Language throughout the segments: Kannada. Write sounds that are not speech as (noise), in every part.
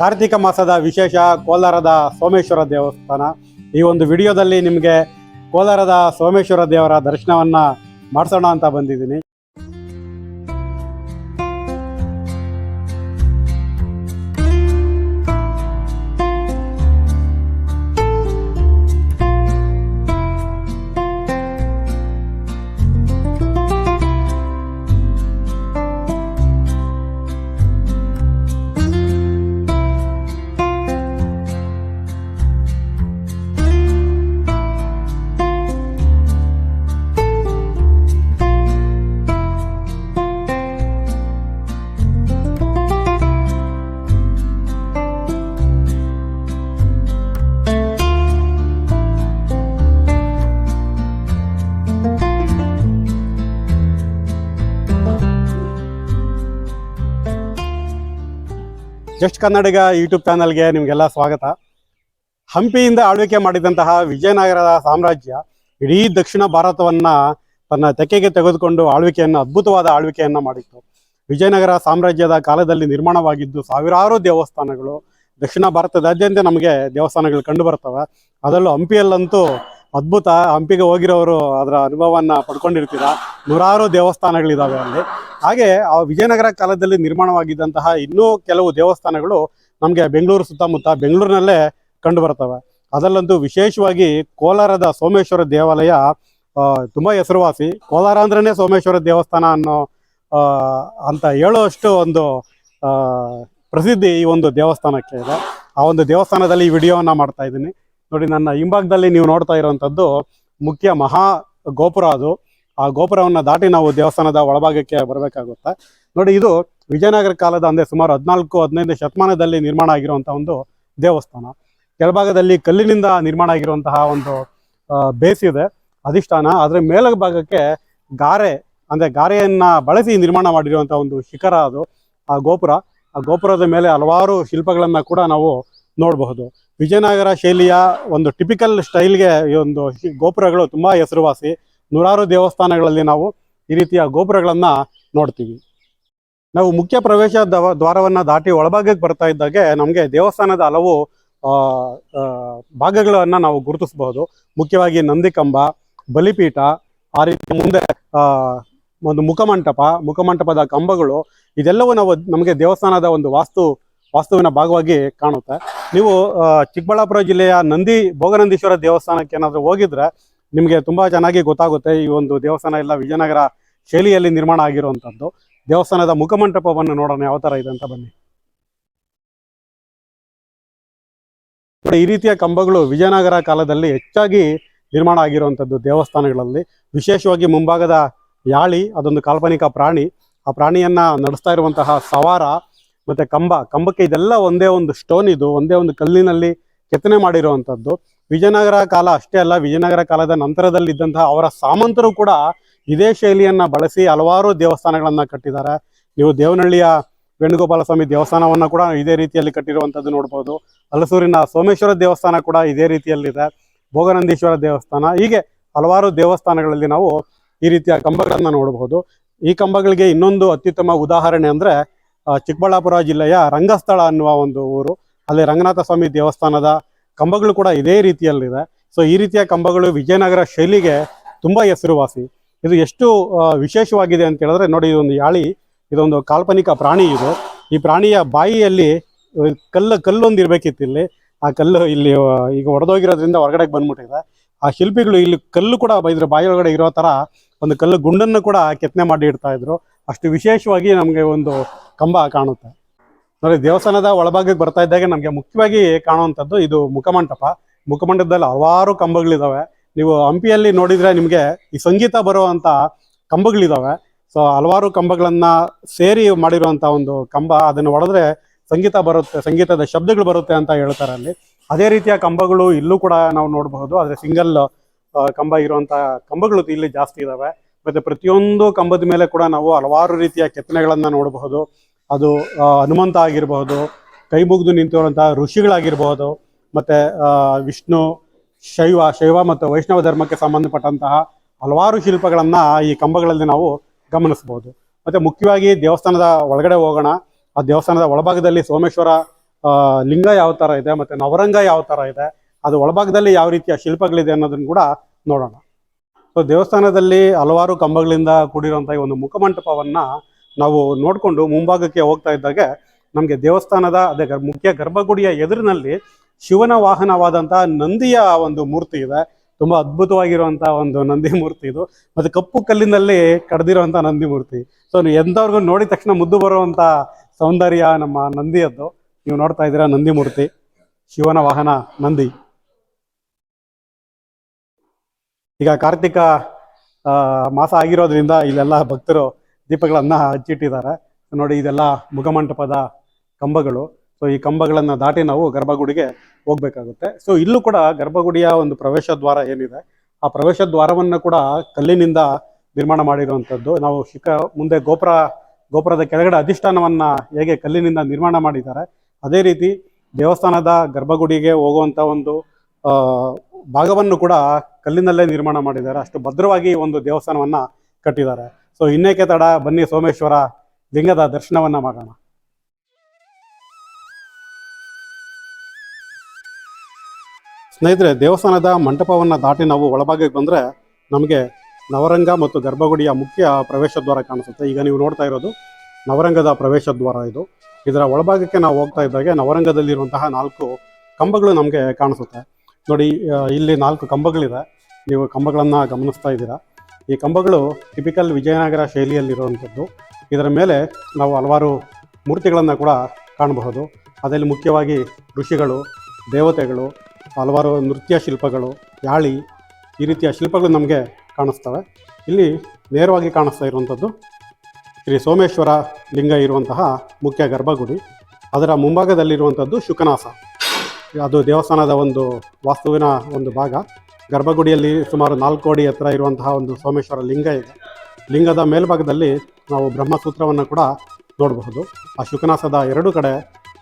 ಕಾರ್ತಿಕ ಮಾಸದ ವಿಶೇಷ ಕೋಲಾರದ ಸೋಮೇಶ್ವರ ದೇವಸ್ಥಾನ. ಈ ಒಂದು ವಿಡಿಯೋದಲ್ಲಿ ನಿಮಗೆ ಕೋಲಾರದ ಸೋಮೇಶ್ವರ ದೇವರ ದರ್ಶನವನ್ನು ಮಾಡಿಸೋಣ ಅಂತ ಬಂದಿದ್ದೀನಿ. ಜಸ್ಟ್ ಕನ್ನಡಿಗ ಯೂಟ್ಯೂಬ್ ಚಾನಲ್ಗೆ ನಿಮಗೆಲ್ಲ ಸ್ವಾಗತ. ಹಂಪಿಯಿಂದ ಆಳ್ವಿಕೆ ಮಾಡಿದಂತಹ ವಿಜಯನಗರದ ಸಾಮ್ರಾಜ್ಯ ಇಡೀ ದಕ್ಷಿಣ ಭಾರತವನ್ನ ತನ್ನ ತೆಕ್ಕೆಗೆ ತೆಗೆದುಕೊಂಡು ಆಳ್ವಿಕೆಯನ್ನು, ಅದ್ಭುತವಾದ ಆಳ್ವಿಕೆಯನ್ನ ಮಾಡಿತ್ತು. ವಿಜಯನಗರ ಸಾಮ್ರಾಜ್ಯದ ಕಾಲದಲ್ಲಿ ನಿರ್ಮಾಣವಾಗಿದ್ದು ಸಾವಿರಾರು ದೇವಸ್ಥಾನಗಳು ದಕ್ಷಿಣ ಭಾರತದಾದ್ಯಂತ ನಮಗೆ ದೇವಸ್ಥಾನಗಳು ಕಂಡು ಬರ್ತವೆ. ಅದರಲ್ಲೂ ಹಂಪಿಯಲ್ಲಂತೂ ಅದ್ಭುತ ಹಂಪಿಗೆ ಹೋಗಿರೋರು ಅದರ ಅನುಭವವನ್ನ ಪಡ್ಕೊಂಡಿರ್ತೀರ? ನೂರಾರು ದೇವಸ್ಥಾನಗಳಿದಾವೆ ಅಲ್ಲಿ. ಹಾಗೆ ಆ ವಿಜಯನಗರ ಕಾಲದಲ್ಲಿ ನಿರ್ಮಾಣವಾಗಿದ್ದಂತಹ ಇನ್ನೂ ಕೆಲವು ದೇವಸ್ಥಾನಗಳು ನಮಗೆ ಬೆಂಗಳೂರು ಸುತ್ತಮುತ್ತ ಬೆಂಗಳೂರಿನಲ್ಲೇ ಕಂಡು ಬರ್ತವೆ ಅದರಲ್ಲಂತೂ ವಿಶೇಷವಾಗಿ ಕೋಲಾರದ ಸೋಮೇಶ್ವರ ದೇವಾಲಯ ತುಂಬ ಹೆಸರುವಾಸಿ. ಕೋಲಾರ ಅಂದ್ರೇ ಸೋಮೇಶ್ವರ ದೇವಸ್ಥಾನ ಅನ್ನೋ ಅಂತ ಹೇಳುವಷ್ಟು ಒಂದು ಪ್ರಸಿದ್ಧಿ ಈ ಒಂದು ದೇವಸ್ಥಾನಕ್ಕೆ ಇದೆ. ಆ ಒಂದು ದೇವಸ್ಥಾನದಲ್ಲಿ ಈ ವಿಡಿಯೋವನ್ನು ಮಾಡ್ತಾ ಇದ್ದೀನಿ. ನೋಡಿ, ನನ್ನ ಹಿಂಭಾಗದಲ್ಲಿ ನೀವು ನೋಡ್ತಾ ಇರುವಂತದ್ದು ಮುಖ್ಯ ಮಹಾ ಗೋಪುರ ಅದು. ಆ ಗೋಪುರವನ್ನು ದಾಟಿ ನಾವು ದೇವಸ್ಥಾನದ ಒಳಭಾಗಕ್ಕೆ ಬರಬೇಕಾಗುತ್ತೆ. ನೋಡಿ, ಇದು ವಿಜಯನಗರ ಕಾಲದ ಅಂದ್ರೆ ಸುಮಾರು ಹದಿನಾಲ್ಕು, ಹದಿನೈದು ಶತಮಾನದಲ್ಲಿ ನಿರ್ಮಾಣ ಆಗಿರುವಂತಹ ಒಂದು ದೇವಸ್ಥಾನ. ಕೆಳಭಾಗದಲ್ಲಿ ಕಲ್ಲಿನಿಂದ ನಿರ್ಮಾಣ ಆಗಿರುವಂತಹ ಒಂದು ಬೇಸ್ ಇದೆ, ಅಧಿಷ್ಠಾನ. ಅದರ ಮೇಲ ಭಾಗಕ್ಕೆ ಗಾರೆ, ಅಂದ್ರೆ ಗಾರೆಯನ್ನ ಬಳಸಿ ನಿರ್ಮಾಣ ಮಾಡಿರುವಂಥ ಒಂದು ಶಿಖರ ಅದು, ಆ ಗೋಪುರ. ಆ ಗೋಪುರದ ಮೇಲೆ ಹಲವಾರು ಶಿಲ್ಪಗಳನ್ನು ಕೂಡ ನಾವು ನೋಡಬಹುದು. ವಿಜಯನಗರ ಶೈಲಿಯ ಒಂದು ಟಿಪಿಕಲ್ ಸ್ಟೈಲ್ಗೆ ಈ ಒಂದು ಗೋಪುರಗಳು ತುಂಬಾ ಹೆಸರುವಾಸಿ. ನೂರಾರು ದೇವಸ್ಥಾನಗಳಲ್ಲಿ ನಾವು ಈ ರೀತಿಯ ಗೋಪುರಗಳನ್ನು ನೋಡ್ತೀವಿ. ನಾವು ಮುಖ್ಯ ಪ್ರವೇಶ ದವ- ದ್ವಾರವನ್ನ ದಾಟಿ ಒಳಭಾಗಕ್ಕೆ ಬರ್ತಾ ಇದ್ದಾಗೆ ನಮಗೆ ದೇವಸ್ಥಾನದ ಹಲವು ಭಾಗಗಳನ್ನು ನಾವು ಗುರುತಿಸಬಹುದು. ಮುಖ್ಯವಾಗಿ ನಂದಿಕಂಬ, ಬಲಿಪೀಠ, ಆ ರೀತಿ ಮುಂದೆ ಒಂದು ಮುಖಮಂಟಪ, ಮುಖಮಂಟಪದ ಕಂಬಗಳು, ಇದೆಲ್ಲವೂ ನಾವು ನಮಗೆ ದೇವಸ್ಥಾನದ ಒಂದು ವಾಸ್ತು ವಾಸ್ತುವಿನ ಭಾಗವಾಗಿ ಕಾಣುತ್ತೆ. ನೀವು ಚಿಕ್ಕಬಳ್ಳಾಪುರ ಜಿಲ್ಲೆಯ ನಂದಿ ಭೋಗನಂದೀಶ್ವರ ದೇವಸ್ಥಾನಕ್ಕೆ ಏನಾದರೂ ಹೋಗಿದ್ರೆ ನಿಮಗೆ ತುಂಬಾ ಚೆನ್ನಾಗಿ ಗೊತ್ತಾಗುತ್ತೆ ಈ ಒಂದು ದೇವಸ್ಥಾನ ಎಲ್ಲ ವಿಜಯನಗರ ಶೈಲಿಯಲ್ಲಿ ನಿರ್ಮಾಣ ಆಗಿರುವಂಥದ್ದು ದೇವಸ್ಥಾನದ ಮುಖಮಂಟಪವನ್ನು ನೋಡೋಣ, ಯಾವ ಥರ ಇದೆ ಅಂತ ಬನ್ನಿ. ಈ ರೀತಿಯ ಕಂಬಗಳು ವಿಜಯನಗರ ಕಾಲದಲ್ಲಿ ಹೆಚ್ಚಾಗಿ ನಿರ್ಮಾಣ ಆಗಿರುವಂಥದ್ದು ದೇವಸ್ಥಾನಗಳಲ್ಲಿ. ವಿಶೇಷವಾಗಿ ಮುಂಭಾಗದ ಯಾಳಿ, ಅದೊಂದು ಕಾಲ್ಪನಿಕ ಪ್ರಾಣಿ. ಆ ಪ್ರಾಣಿಯನ್ನ ನಡೆಸ್ತಾ ಇರುವಂತಹ ಸವಾರ ಮತ್ತೆ ಕಂಬ, ಕಂಬಕ್ಕೆ ಇದೆಲ್ಲ ಒಂದೇ ಒಂದು ಸ್ಟೋನ್ ಇದು, ಒಂದೇ ಒಂದು ಕಲ್ಲಿನಲ್ಲಿ ಕೆತ್ತನೆ ಮಾಡಿರುವಂಥದ್ದು ವಿಜಯನಗರ ಕಾಲ ಅಷ್ಟೇ ಅಲ್ಲ, ವಿಜಯನಗರ ಕಾಲದ ನಂತರದಲ್ಲಿ ಇದ್ದಂತಹ ಅವರ ಸಾಮಂತರು ಕೂಡ ಇದೇ ಶೈಲಿಯನ್ನ ಬಳಸಿ ಹಲವಾರು ದೇವಸ್ಥಾನಗಳನ್ನ ಕಟ್ಟಿದ್ದಾರೆ. ನೀವು ದೇವನಹಳ್ಳಿಯ ವೇಣುಗೋಪಾಲ ಸ್ವಾಮಿ ದೇವಸ್ಥಾನವನ್ನ ಕೂಡ ಇದೇ ರೀತಿಯಲ್ಲಿ ಕಟ್ಟಿರುವಂತದ್ದು ನೋಡ್ಬೋದು. ಹಲಸೂರಿನ ಸೋಮೇಶ್ವರ ದೇವಸ್ಥಾನ ಕೂಡ ಇದೇ ರೀತಿಯಲ್ಲಿದೆ. ಭೋಗನಂದೀಶ್ವರ ದೇವಸ್ಥಾನ, ಹೀಗೆ ಹಲವಾರು ದೇವಸ್ಥಾನಗಳಲ್ಲಿ ನಾವು ಈ ರೀತಿಯ ಕಂಬಗಳನ್ನ ನೋಡಬಹುದು ಈ ಕಂಬಗಳಿಗೆ ಇನ್ನೊಂದು ಅತ್ಯುತ್ತಮ ಉದಾಹರಣೆ ಅಂದ್ರೆ ಚಿಕ್ಕಬಳ್ಳಾಪುರ ಜಿಲ್ಲೆಯ ರಂಗಸ್ಥಳ ಅನ್ನುವ ಒಂದು ಊರು. ಅಲ್ಲಿ ರಂಗನಾಥ ಸ್ವಾಮಿ ದೇವಸ್ಥಾನದ ಕಂಬಗಳು ಕೂಡ ಇದೇ ರೀತಿಯಲ್ಲಿದೆ. ಸೊ ಈ ರೀತಿಯ ಕಂಬಗಳು ವಿಜಯನಗರ ಶೈಲಿಗೆ ತುಂಬ ಹೆಸರುವಾಸಿ. ಇದು ಎಷ್ಟು ವಿಶೇಷವಾಗಿದೆ ಅಂತ ಹೇಳಿದ್ರೆ ನೋಡಿ, ಇದೊಂದು ಯಾಳಿ, ಇದೊಂದು ಕಾಲ್ಪನಿಕ ಪ್ರಾಣಿ ಇದು. ಈ ಪ್ರಾಣಿಯ ಬಾಯಿಯಲ್ಲಿ ಕಲ್ಲು, ಕಲ್ಲೊಂದು ಇರಬೇಕಿತ್ತು ಇಲ್ಲಿ. ಆ ಕಲ್ಲು ಇಲ್ಲಿ ಈಗ ಒಡೆದೋಗಿರೋದ್ರಿಂದ ಹೊರಗಡೆ ಬಂದ್ಬಿಟ್ಟಿದೆ. ಆ ಶಿಲ್ಪಿಗಳು ಇಲ್ಲಿ ಕಲ್ಲು ಕೂಡ, ಇದ್ರ ಬಾಯಿ ಒಳಗಡೆ ಇರೋ ತರ ಒಂದು ಕಲ್ಲು ಗುಂಡನ್ನು ಕೂಡ ಕೆತ್ತನೆ ಮಾಡಿ ಇಡ್ತಾ ಇದ್ರು. ಅಷ್ಟು ವಿಶೇಷವಾಗಿ ನಮಗೆ ಒಂದು ಕಂಬ ಕಾಣುತ್ತೆ. ನೋಡಿ, ದೇವಸ್ಥಾನದ ಒಳಭಾಗಕ್ಕೆ ಬರ್ತಾ ಇದ್ದಾಗ ನಮಗೆ ಮುಖ್ಯವಾಗಿ ಕಾಣುವಂಥದ್ದು ಇದು ಮುಖಮಂಟಪ. ಮುಖಮಂಟಪದಲ್ಲಿ ಹಲವಾರು ಕಂಬಗಳಿದಾವೆ. ನೀವು ಹಂಪಿಯಲ್ಲಿ ನೋಡಿದ್ರೆ ನಿಮಗೆ ಈ ಸಂಗೀತ ಬರುವಂತ ಕಂಬಗಳಿದಾವೆ. ಸೊ ಹಲವಾರು ಕಂಬಗಳನ್ನ ಸೇರಿ ಮಾಡಿರುವಂತ ಒಂದು ಕಂಬ. ಅದನ್ನು ಹೊಡೆದ್ರೆ ಸಂಗೀತ ಬರುತ್ತೆ, ಸಂಗೀತದ ಶಬ್ದಗಳು ಬರುತ್ತೆ ಅಂತ ಹೇಳ್ತಾರೆ ಅಲ್ಲಿ. ಅದೇ ರೀತಿಯ ಕಂಬಗಳು ಇಲ್ಲೂ ಕೂಡ ನಾವು ನೋಡಬಹುದು. ಆದರೆ ಸಿಂಗಲ್ ಕಂಬ ಇರುವಂತ ಕಂಬಗಳು ಇಲ್ಲಿ ಜಾಸ್ತಿ ಇದಾವೆ. ಮತ್ತೆ ಪ್ರತಿಯೊಂದು ಕಂಬದ ಮೇಲೆ ಕೂಡ ನಾವು ಹಲವಾರು ರೀತಿಯ ಕೆತ್ತನೆಗಳನ್ನ ನೋಡಬಹುದು. ಅದು ಹನುಮಂತ ಆಗಿರಬಹುದು ಕೈ ಮುಗಿದು ನಿಂತಿರುವಂತಹ ಋಷಿಗಳಾಗಿರಬಹುದು ಮತ್ತೆ ವಿಷ್ಣು, ಶೈವ ಶೈವ ಮತ್ತು ವೈಷ್ಣವ ಧರ್ಮಕ್ಕೆ ಸಂಬಂಧಪಟ್ಟಂತಹ ಹಲವಾರು ಶಿಲ್ಪಗಳನ್ನು ಈ ಕಂಬಗಳಲ್ಲಿ ನಾವು ಗಮನಿಸಬಹುದು. ಮತ್ತೆ ಮುಖ್ಯವಾಗಿ ದೇವಸ್ಥಾನದ ಒಳಗಡೆ ಹೋಗೋಣ. ಆ ದೇವಸ್ಥಾನದ ಒಳಭಾಗದಲ್ಲಿ ಸೋಮೇಶ್ವರ ಲಿಂಗ ಯಾವ ಥರ ಇದೆ, ಮತ್ತೆ ನವರಂಗ ಯಾವ ಥರ ಇದೆ, ಅದು ಒಳಭಾಗದಲ್ಲಿ ಯಾವ ರೀತಿಯ ಶಿಲ್ಪಗಳಿದೆ ಅನ್ನೋದನ್ನು ಕೂಡ ನೋಡೋಣ. ಸೊ, ದೇವಸ್ಥಾನದಲ್ಲಿ ಹಲವಾರು ಕಂಬಗಳಿಂದ ಕೂಡಿರುವಂಥ ಒಂದು ಮುಖಮಂಟಪವನ್ನ ನಾವು ನೋಡಿಕೊಂಡು ಮುಂಭಾಗಕ್ಕೆ ಹೋಗ್ತಾ ಇದ್ದಾಗೆ ನಮಗೆ ದೇವಸ್ಥಾನದ ಅದೇ ಮುಖ್ಯ ಗರ್ಭಗುಡಿಯ ಎದುರಿನಲ್ಲಿ ಶಿವನ ವಾಹನವಾದಂತಹ ನಂದಿಯ ಒಂದು ಮೂರ್ತಿ ಇದೆ. ತುಂಬಾ ಅದ್ಭುತವಾಗಿರುವಂತಹ ಒಂದು ನಂದಿ ಮೂರ್ತಿ ಇದು. ಮತ್ತೆ ಕಪ್ಪು ಕಲ್ಲಿನಲ್ಲಿ ಕಡ್ದಿರುವಂತಹ ನಂದಿ ಮೂರ್ತಿ. ಸೊ ಎಂತವ್ರಿಗೂ ನೋಡಿದ ತಕ್ಷಣ ಮುದ್ದು ಬರುವಂತ ಸೌಂದರ್ಯ ನಮ್ಮ ನಂದಿಯದ್ದು. ನೀವು ನೋಡ್ತಾ ಇದ್ದೀರಾ ನಂದಿ ಮೂರ್ತಿ, ಶಿವನ ವಾಹನ, ನಂದಿ. ಈಗ ಕಾರ್ತಿಕ ಮಾಸ ಆಗಿರೋದ್ರಿಂದ ಇಲ್ಲೆಲ್ಲ ಭಕ್ತರು ದೀಪಗಳನ್ನ ಹಚ್ಚಿಟ್ಟಿದ್ದಾರೆ. ನೋಡಿ, ಇದೆಲ್ಲ ಮುಖಮಂಟಪದ ಕಂಬಗಳು. ಸೊ ಈ ಕಂಬಗಳನ್ನ ದಾಟಿ ನಾವು ಗರ್ಭಗುಡಿಗೆ ಹೋಗ್ಬೇಕಾಗುತ್ತೆ. ಸೊ ಇಲ್ಲೂ ಕೂಡ ಗರ್ಭಗುಡಿಯ ಒಂದು ಪ್ರವೇಶ ದ್ವಾರ ಏನಿದೆ, ಆ ಪ್ರವೇಶ ದ್ವಾರವನ್ನು ಕೂಡ ಕಲ್ಲಿನಿಂದ ನಿರ್ಮಾಣ ಮಾಡಿರುವಂಥದ್ದು. ನಾವು ಶಿಖ ಮುಂದೆ ಗೋಪುರ, ಗೋಪುರದ ಕೆಳಗಡೆ ಅಧಿಷ್ಠಾನವನ್ನ ಹೇಗೆ ಕಲ್ಲಿನಿಂದ ನಿರ್ಮಾಣ ಮಾಡಿದ್ದಾರೆ, ಅದೇ ರೀತಿ ದೇವಸ್ಥಾನದ ಗರ್ಭಗುಡಿಗೆ ಹೋಗುವಂತ ಒಂದು ಭಾಗವನ್ನು ಕೂಡ ಕಲ್ಲಿನಲ್ಲೇ ನಿರ್ಮಾಣ ಮಾಡಿದ್ದಾರೆ. ಅಷ್ಟು ಭದ್ರವಾಗಿ ಒಂದು ದೇವಸ್ಥಾನವನ್ನ ಕಟ್ಟಿದ್ದಾರೆ. ಸೊ ಇನ್ನೇಕೆ ತಡ? ಬನ್ನಿ ಸೋಮೇಶ್ವರ ಲಿಂಗದ ದರ್ಶನವನ್ನ ಮಾಡೋಣ. ಸ್ನೇಹಿತರೆ, ದೇವಸ್ಥಾನದ ಮಂಟಪವನ್ನು ದಾಟಿ ನಾವು ಒಳಭಾಗಕ್ಕೆ ಬಂದರೆ ನಮಗೆ ನವರಂಗ ಮತ್ತು ಗರ್ಭಗುಡಿಯ ಮುಖ್ಯ ಪ್ರವೇಶ ದ್ವಾರ ಕಾಣಿಸುತ್ತೆ. ಈಗ ನೀವು ನೋಡ್ತಾ ಇರೋದು ನವರಂಗದ ಪ್ರವೇಶ ದ್ವಾರ ಇದು. ಇದರ ಒಳಭಾಗಕ್ಕೆ ನಾವು ಹೋಗ್ತಾ ಇದ್ದಾಗೆ ನವರಂಗದಲ್ಲಿರುವಂತಹ ನಾಲ್ಕು ಕಂಬಗಳು ನಮಗೆ ಕಾಣಿಸುತ್ತೆ. ನೋಡಿ ಇಲ್ಲಿ ನಾಲ್ಕು ಕಂಬಗಳಿದೆ. ನೀವು ಕಂಬಗಳನ್ನು ಗಮನಿಸ್ತಾ ಇದ್ದೀರಾ. ಈ ಕಂಬಗಳು ಟಿಪಿಕಲ್ ವಿಜಯನಗರ ಶೈಲಿಯಲ್ಲಿರುವಂಥದ್ದು. ಇದರ ಮೇಲೆ ನಾವು ಹಲವಾರು ಮೂರ್ತಿಗಳನ್ನು ಕೂಡ ಕಾಣಬಹುದು. ಅದರಲ್ಲಿ ಮುಖ್ಯವಾಗಿ ಋಷಿಗಳು, ದೇವತೆಗಳು, ಹಲವಾರು ನೃತ್ಯ ಶಿಲ್ಪಗಳು, ಯಾಳಿ ಈ ರೀತಿಯ ಶಿಲ್ಪಗಳು ನಮಗೆ ಕಾಣಿಸ್ತವೆ. ಇಲ್ಲಿ ನೇರವಾಗಿ ಕಾಣಿಸ್ತಾ ಇರುವಂಥದ್ದು ಶ್ರೀ ಸೋಮೇಶ್ವರ ಲಿಂಗ ಇರುವಂತಹ ಮುಖ್ಯ ಗರ್ಭಗುಡಿ. ಅದರ ಮುಂಭಾಗದಲ್ಲಿರುವಂಥದ್ದು ಶುಕನಾಸ. ಅದು ದೇವಸ್ಥಾನದ ಒಂದು ವಾಸ್ತುವಿನ ಒಂದು ಭಾಗ. ಗರ್ಭಗುಡಿಯಲ್ಲಿ ಸುಮಾರು ನಾಲ್ಕು ಅಡಿ ಎತ್ತರ ಇರುವಂತಹ ಒಂದು ಸೋಮೇಶ್ವರ ಲಿಂಗ ಇದೆ ಲಿಂಗದ ಮೇಲ್ಭಾಗದಲ್ಲಿ ನಾವು ಬ್ರಹ್ಮಸೂತ್ರವನ್ನು ಕೂಡ ನೋಡಬಹುದು. ಆ ಶುಕನಾಸದ ಎರಡು ಕಡೆ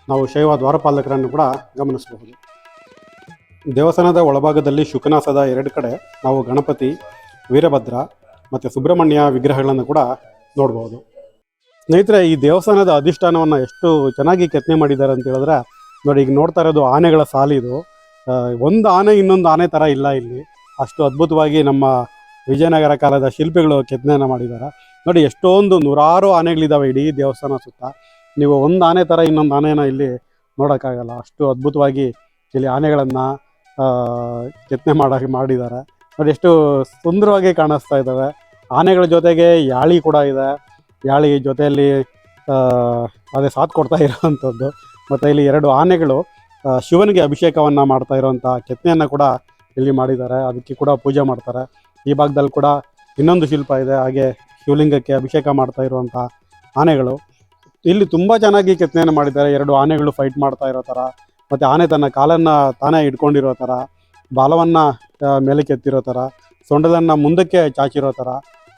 ನಾವು ಶೈವ ದ್ವಾರಪಾಲಕರನ್ನು ಕೂಡ ಗಮನಿಸಬಹುದು. ದೇವಸ್ಥಾನದ ಒಳಭಾಗದಲ್ಲಿ ಶುಕನಾಸದ ಎರಡು ಕಡೆ ನಾವು ಗಣಪತಿ, ವೀರಭದ್ರ ಮತ್ತು ಸುಬ್ರಹ್ಮಣ್ಯ ವಿಗ್ರಹಗಳನ್ನು ಕೂಡ ನೋಡಬಹುದು. ಸ್ನೇಹಿತರೆ, ಈ ದೇವಸ್ಥಾನದ ಅಧಿಷ್ಠಾನವನ್ನು ಎಷ್ಟು ಚೆನ್ನಾಗಿ ಕೆತ್ತನೆ ಮಾಡಿದ್ದಾರೆ ಅಂತ ಹೇಳಿದ್ರೆ, ನೋಡಿ, ಈಗ ನೋಡ್ತಾ ಇರೋದು ಆನೆಗಳ ಸಾಲಿದು. ಒಂದು ಆನೆ ಇನ್ನೊಂದು ಆನೆ ಥರ ಇಲ್ಲ ಇಲ್ಲಿ. ಅಷ್ಟು ಅದ್ಭುತವಾಗಿ ನಮ್ಮ ವಿಜಯನಗರ ಕಾಲದ ಶಿಲ್ಪಿಗಳು ಕೆತ್ತನೆಯನ್ನು ಮಾಡಿದ್ದಾರೆ ನೋಡಿ, ಎಷ್ಟೊಂದು ನೂರಾರು ಆನೆಗಳಿದ್ದಾವೆ ಇಡೀ ದೇವಸ್ಥಾನ ಸುತ್ತ. ನೀವು ಒಂದು ಆನೆ ಥರ ಇನ್ನೊಂದು ಆನೆನ ಇಲ್ಲಿ ನೋಡೋಕ್ಕಾಗಲ್ಲ. ಅಷ್ಟು ಅದ್ಭುತವಾಗಿ ಇಲ್ಲಿ ಆನೆಗಳನ್ನು ಕೆತ್ತನೆ ಮಾಡ ಮಾಡಿದ್ದಾರೆ ನೋಡಿ, ಎಷ್ಟು ಸುಂದರವಾಗಿ ಕಾಣಿಸ್ತಾ ಇದ್ದಾವೆ ಆನೆಗಳ ಜೊತೆಗೆ ಯಾಳಿ ಕೂಡ ಇದೆ. ಯಾಳಿ ಜೊತೆಯಲ್ಲಿ ಅದೇ ಸಾಥ್ ಕೊಡ್ತಾ ಇರೋವಂಥದ್ದು ಮತ್ತು ಇಲ್ಲಿ ಎರಡು ಆನೆಗಳು. ಶಿವನಿಗೆ ಅಭಿಷೇಕವನ್ನು ಮಾಡ್ತಾ ಇರುವಂಥ ಕೆತ್ತನೆಯನ್ನು ಕೂಡ ಇಲ್ಲಿ ಮಾಡಿದ್ದಾರೆ. ಅದಕ್ಕೆ ಕೂಡ ಪೂಜೆ ಮಾಡ್ತಾರೆ. ಈ ಭಾಗದಲ್ಲಿ ಕೂಡ ಇನ್ನೊಂದು ಶಿಲ್ಪ ಇದೆ. ಹಾಗೆ ಶಿವಲಿಂಗಕ್ಕೆ ಅಭಿಷೇಕ ಮಾಡ್ತಾ ಇರುವಂಥ ಆನೆಗಳು. ಇಲ್ಲಿ ತುಂಬ ಚೆನ್ನಾಗಿ ಕೆತ್ತನೆಯನ್ನು ಮಾಡಿದ್ದಾರೆ. ಎರಡು ಆನೆಗಳು ಫೈಟ್ ಮಾಡ್ತಾ ಇರೋ ಥರ ಮತ್ತು ಆನೆ ತನ್ನ ಕಾಲನ್ನು ತಾನೇ ಇಟ್ಕೊಂಡಿರೋ ಥರ ಬಾಲವನ್ನು ಮೇಲೆ ಕೆತ್ತಿರೋ ಥರ ಸೊಂಡದನ್ನು ಮುಂದಕ್ಕೆ ಚಾಚಿರೋ ಥರ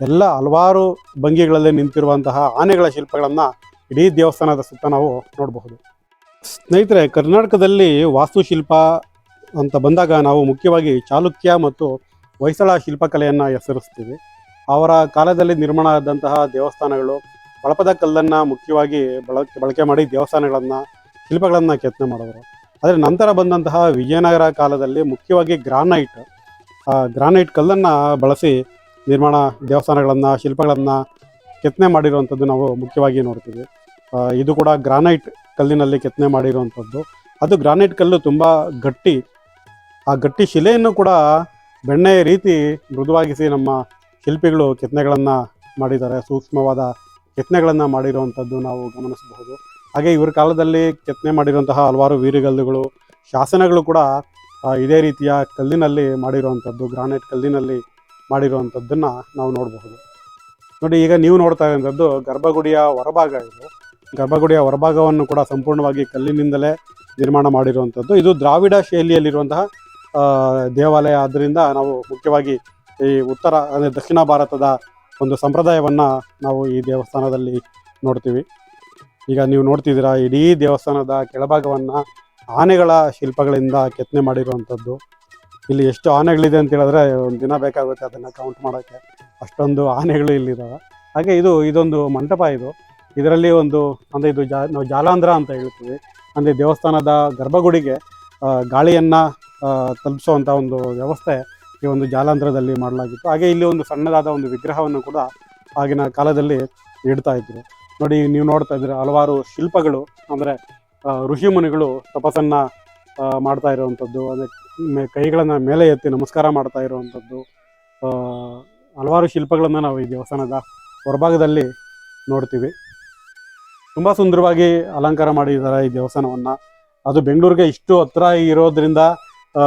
ಎಲ್ಲ ಹಲವಾರು ಭಂಗಿಗಳಲ್ಲಿ ನಿಂತಿರುವಂತಹ ಆನೆಗಳ ಶಿಲ್ಪಗಳನ್ನು ಇಡೀ ದೇವಸ್ಥಾನದ ಸುತ್ತ ನಾವು ನೋಡಬಹುದು. ಸ್ನೇಹಿತರೆ, ಕರ್ನಾಟಕದಲ್ಲಿ ವಾಸ್ತುಶಿಲ್ಪ ಅಂತ ಬಂದಾಗ ನಾವು ಮುಖ್ಯವಾಗಿ ಚಾಲುಕ್ಯ ಮತ್ತು ಹೊಯ್ಸಳ ಶಿಲ್ಪಕಲೆಯನ್ನು ಹೆಸರಿಸ್ತೀವಿ. ಅವರ ಕಾಲದಲ್ಲಿ ನಿರ್ಮಾಣ ಆದಂತಹ ದೇವಸ್ಥಾನಗಳು, ಬಳಪದ ಕಲ್ಲನ್ನು ಮುಖ್ಯವಾಗಿ ಬಳಕೆ ಬಳಕೆ ಮಾಡಿ ದೇವಸ್ಥಾನಗಳನ್ನು, ಶಿಲ್ಪಗಳನ್ನು ಕೆತ್ತನೆ ಮಾಡಿದ್ರು. ಆದರೆ ನಂತರ ಬಂದಂತಹ ವಿಜಯನಗರ ಕಾಲದಲ್ಲಿ ಮುಖ್ಯವಾಗಿ ಗ್ರಾನೈಟ್ ಗ್ರಾನೈಟ್ ಕಲ್ಲನ್ನು ಬಳಸಿ ನಿರ್ಮಾಣ ದೇವಸ್ಥಾನಗಳನ್ನು, ಶಿಲ್ಪಗಳನ್ನು ಕೆತ್ತನೆ ಮಾಡಿರುವಂಥದ್ದು ನಾವು ಮುಖ್ಯವಾಗಿ ನೋಡ್ತೀವಿ. ಇದು ಕೂಡ ಗ್ರಾನೈಟ್ ಕಲ್ಲಿನಲ್ಲಿ ಕೆತ್ತನೆ ಮಾಡಿರುವಂಥದ್ದು. ಅದು ಗ್ರಾನೈಟ್ ಕಲ್ಲು ತುಂಬ ಗಟ್ಟಿ. ಆ ಗಟ್ಟಿ ಶಿಲೆಯನ್ನು ಕೂಡ ಬೆಣ್ಣೆಯ ರೀತಿ ಮೃದುವಾಗಿಸಿ ನಮ್ಮ ಶಿಲ್ಪಿಗಳು ಕೆತ್ತನೆಗಳನ್ನು ಮಾಡಿದ್ದಾರೆ. ಸೂಕ್ಷ್ಮವಾದ ಕೆತ್ತನೆಗಳನ್ನು ಮಾಡಿರುವಂಥದ್ದು ನಾವು ಗಮನಿಸಬಹುದು. ಹಾಗೆ ಇವ್ರ ಕಾಲದಲ್ಲಿ ಕೆತ್ತನೆ ಮಾಡಿರುವಂತಹ ಹಲವಾರು ವೀರಗಲ್ಲುಗಳು, ಶಾಸನಗಳು ಕೂಡ ಇದೇ ರೀತಿಯ ಕಲ್ಲಿನಲ್ಲಿ ಮಾಡಿರುವಂಥದ್ದು, ಗ್ರಾನೈಟ್ ಕಲ್ಲಿನಲ್ಲಿ ಮಾಡಿರುವಂಥದ್ದನ್ನು ನಾವು ನೋಡಬಹುದು. ನೋಡಿ, ಈಗ ನೀವು ನೋಡ್ತಾ ಇರುವಂಥದ್ದು ಗರ್ಭಗುಡಿಯ ಹೊರಭಾಗ ಇದು. ಗರ್ಭಗುಡಿಯ ಹೊರಭಾಗವನ್ನು ಕೂಡ ಸಂಪೂರ್ಣವಾಗಿ ಕಲ್ಲಿನಿಂದಲೇ ನಿರ್ಮಾಣ ಮಾಡಿರುವಂಥದ್ದು. ಇದು ದ್ರಾವಿಡ ಶೈಲಿಯಲ್ಲಿರುವಂತಹ ದೇವಾಲಯ. ಆದ್ದರಿಂದ ನಾವು ಮುಖ್ಯವಾಗಿ ಈ ಉತ್ತರ, ಅಂದರೆ ದಕ್ಷಿಣ ಭಾರತದ ಒಂದು ಸಂಪ್ರದಾಯವನ್ನು ನಾವು ಈ ದೇವಸ್ಥಾನದಲ್ಲಿ ನೋಡ್ತೀವಿ. ಈಗ ನೀವು ನೋಡ್ತಿದ್ದೀರಾ, ಇಡೀ ದೇವಸ್ಥಾನದ ಕೆಳಭಾಗವನ್ನು ಆನೆಗಳ ಶಿಲ್ಪಗಳಿಂದ ಕೆತ್ತನೆ ಮಾಡಿರುವಂಥದ್ದು. ಇಲ್ಲಿ ಎಷ್ಟು ಆನೆಗಳಿದೆ ಅಂತ ಹೇಳಿದ್ರೆ ಒಂದು ದಿನ ಬೇಕಾಗುತ್ತೆ ಅದನ್ನು ಕೌಂಟ್ ಮಾಡೋಕ್ಕೆ. ಅಷ್ಟೊಂದು ಆನೆಗಳು ಇಲ್ಲಿದ್ದಾವೆ ಹಾಗೆ ಇದು, ಇದೊಂದು ಮಂಟಪ ಇದು. ಇದರಲ್ಲಿ ಒಂದು, ಅಂದರೆ ಇದು ಜಾ, ನಾವು ಜಾಲಾಂಧ್ರ ಅಂತ ಹೇಳ್ತೀವಿ. ಅಂದರೆ ದೇವಸ್ಥಾನದ ಗರ್ಭಗುಡಿಗೆ ಗಾಳಿಯನ್ನು ತಲುಪಿಸುವಂಥ ಒಂದು ವ್ಯವಸ್ಥೆ ಈ ಒಂದು ಜಾಲಾಂಧ್ರದಲ್ಲಿ ಮಾಡಲಾಗಿತ್ತು. ಹಾಗೆ ಇಲ್ಲಿ ಒಂದು ಸಣ್ಣದಾದ ಒಂದು ವಿಗ್ರಹವನ್ನು ಕೂಡ ಆಗಿನ ಕಾಲದಲ್ಲಿ ಇಡ್ತಾ ಇದ್ರು. ನೋಡಿ, ನೀವು ನೋಡ್ತಾ ಇದ್ದೀರ, ಹಲವಾರು ಶಿಲ್ಪಗಳು, ಅಂದರೆ ಋಷಿ ಮುನಿಗಳು ತಪಸ್ಸನ್ನು ಮಾಡ್ತಾ ಇರುವಂಥದ್ದು ಅದೇ ಕೈಗಳನ್ನು ಮೇಲೆ ಎತ್ತಿ ನಮಸ್ಕಾರ ಮಾಡ್ತಾ ಇರುವಂಥದ್ದು ಹಲವಾರು ಶಿಲ್ಪಗಳನ್ನು ನಾವು ಈ ದೇವಸ್ಥಾನದ ಹೊರಭಾಗದಲ್ಲಿ ನೋಡ್ತೀವಿ. ತುಂಬ ಸುಂದರವಾಗಿ ಅಲಂಕಾರ ಮಾಡಿದ್ದಾರೆ ಈ ದೇವಸ್ಥಾನವನ್ನು. ಅದು ಬೆಂಗಳೂರಿಗೆ ಇಷ್ಟು ಹತ್ರ ಇರೋದ್ರಿಂದ ಆ,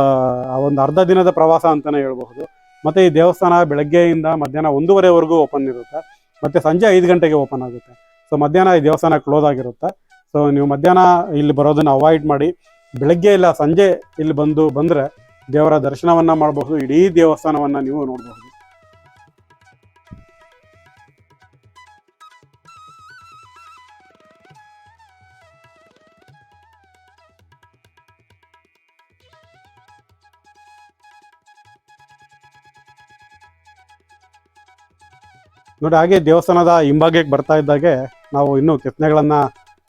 ಒಂದು ಅರ್ಧ ದಿನದ ಪ್ರವಾಸ ಅಂತಲೇ ಹೇಳ್ಬಹುದು. ಮತ್ತು ಈ ದೇವಸ್ಥಾನ ಬೆಳಗ್ಗೆಯಿಂದ ಮಧ್ಯಾಹ್ನ ಒಂದೂವರೆವರೆಗೂ ಓಪನ್ ಇರುತ್ತೆ. ಮತ್ತು ಸಂಜೆ ಐದು ಗಂಟೆಗೆ ಓಪನ್ ಆಗುತ್ತೆ. ಸೊ ಮಧ್ಯಾಹ್ನ ಈ ದೇವಸ್ಥಾನ ಕ್ಲೋಸ್ ಆಗಿರುತ್ತೆ. ಸೊ ನೀವು ಮಧ್ಯಾಹ್ನ ಇಲ್ಲಿ ಬರೋದನ್ನು ಅವಾಯ್ಡ್ ಮಾಡಿ ಬೆಳಗ್ಗೆ ಇಲ್ಲ ಸಂಜೆ ಇಲ್ಲಿ ಬಂದು ಬಂದರೆ ದೇವರ ದರ್ಶನವನ್ನು ಮಾಡಬಹುದು. ಇಡೀ ದೇವಸ್ಥಾನವನ್ನು ನೀವು ನೋಡಬಹುದು. ನೋಡಿ, ಹಾಗೆ ದೇವಸ್ಥಾನದ ಹಿಂಭಾಗಕ್ಕೆ ಬರ್ತಾ ಇದ್ದಾಗೆ ನಾವು ಇನ್ನೂ ಕೆತ್ತನೆಗಳನ್ನು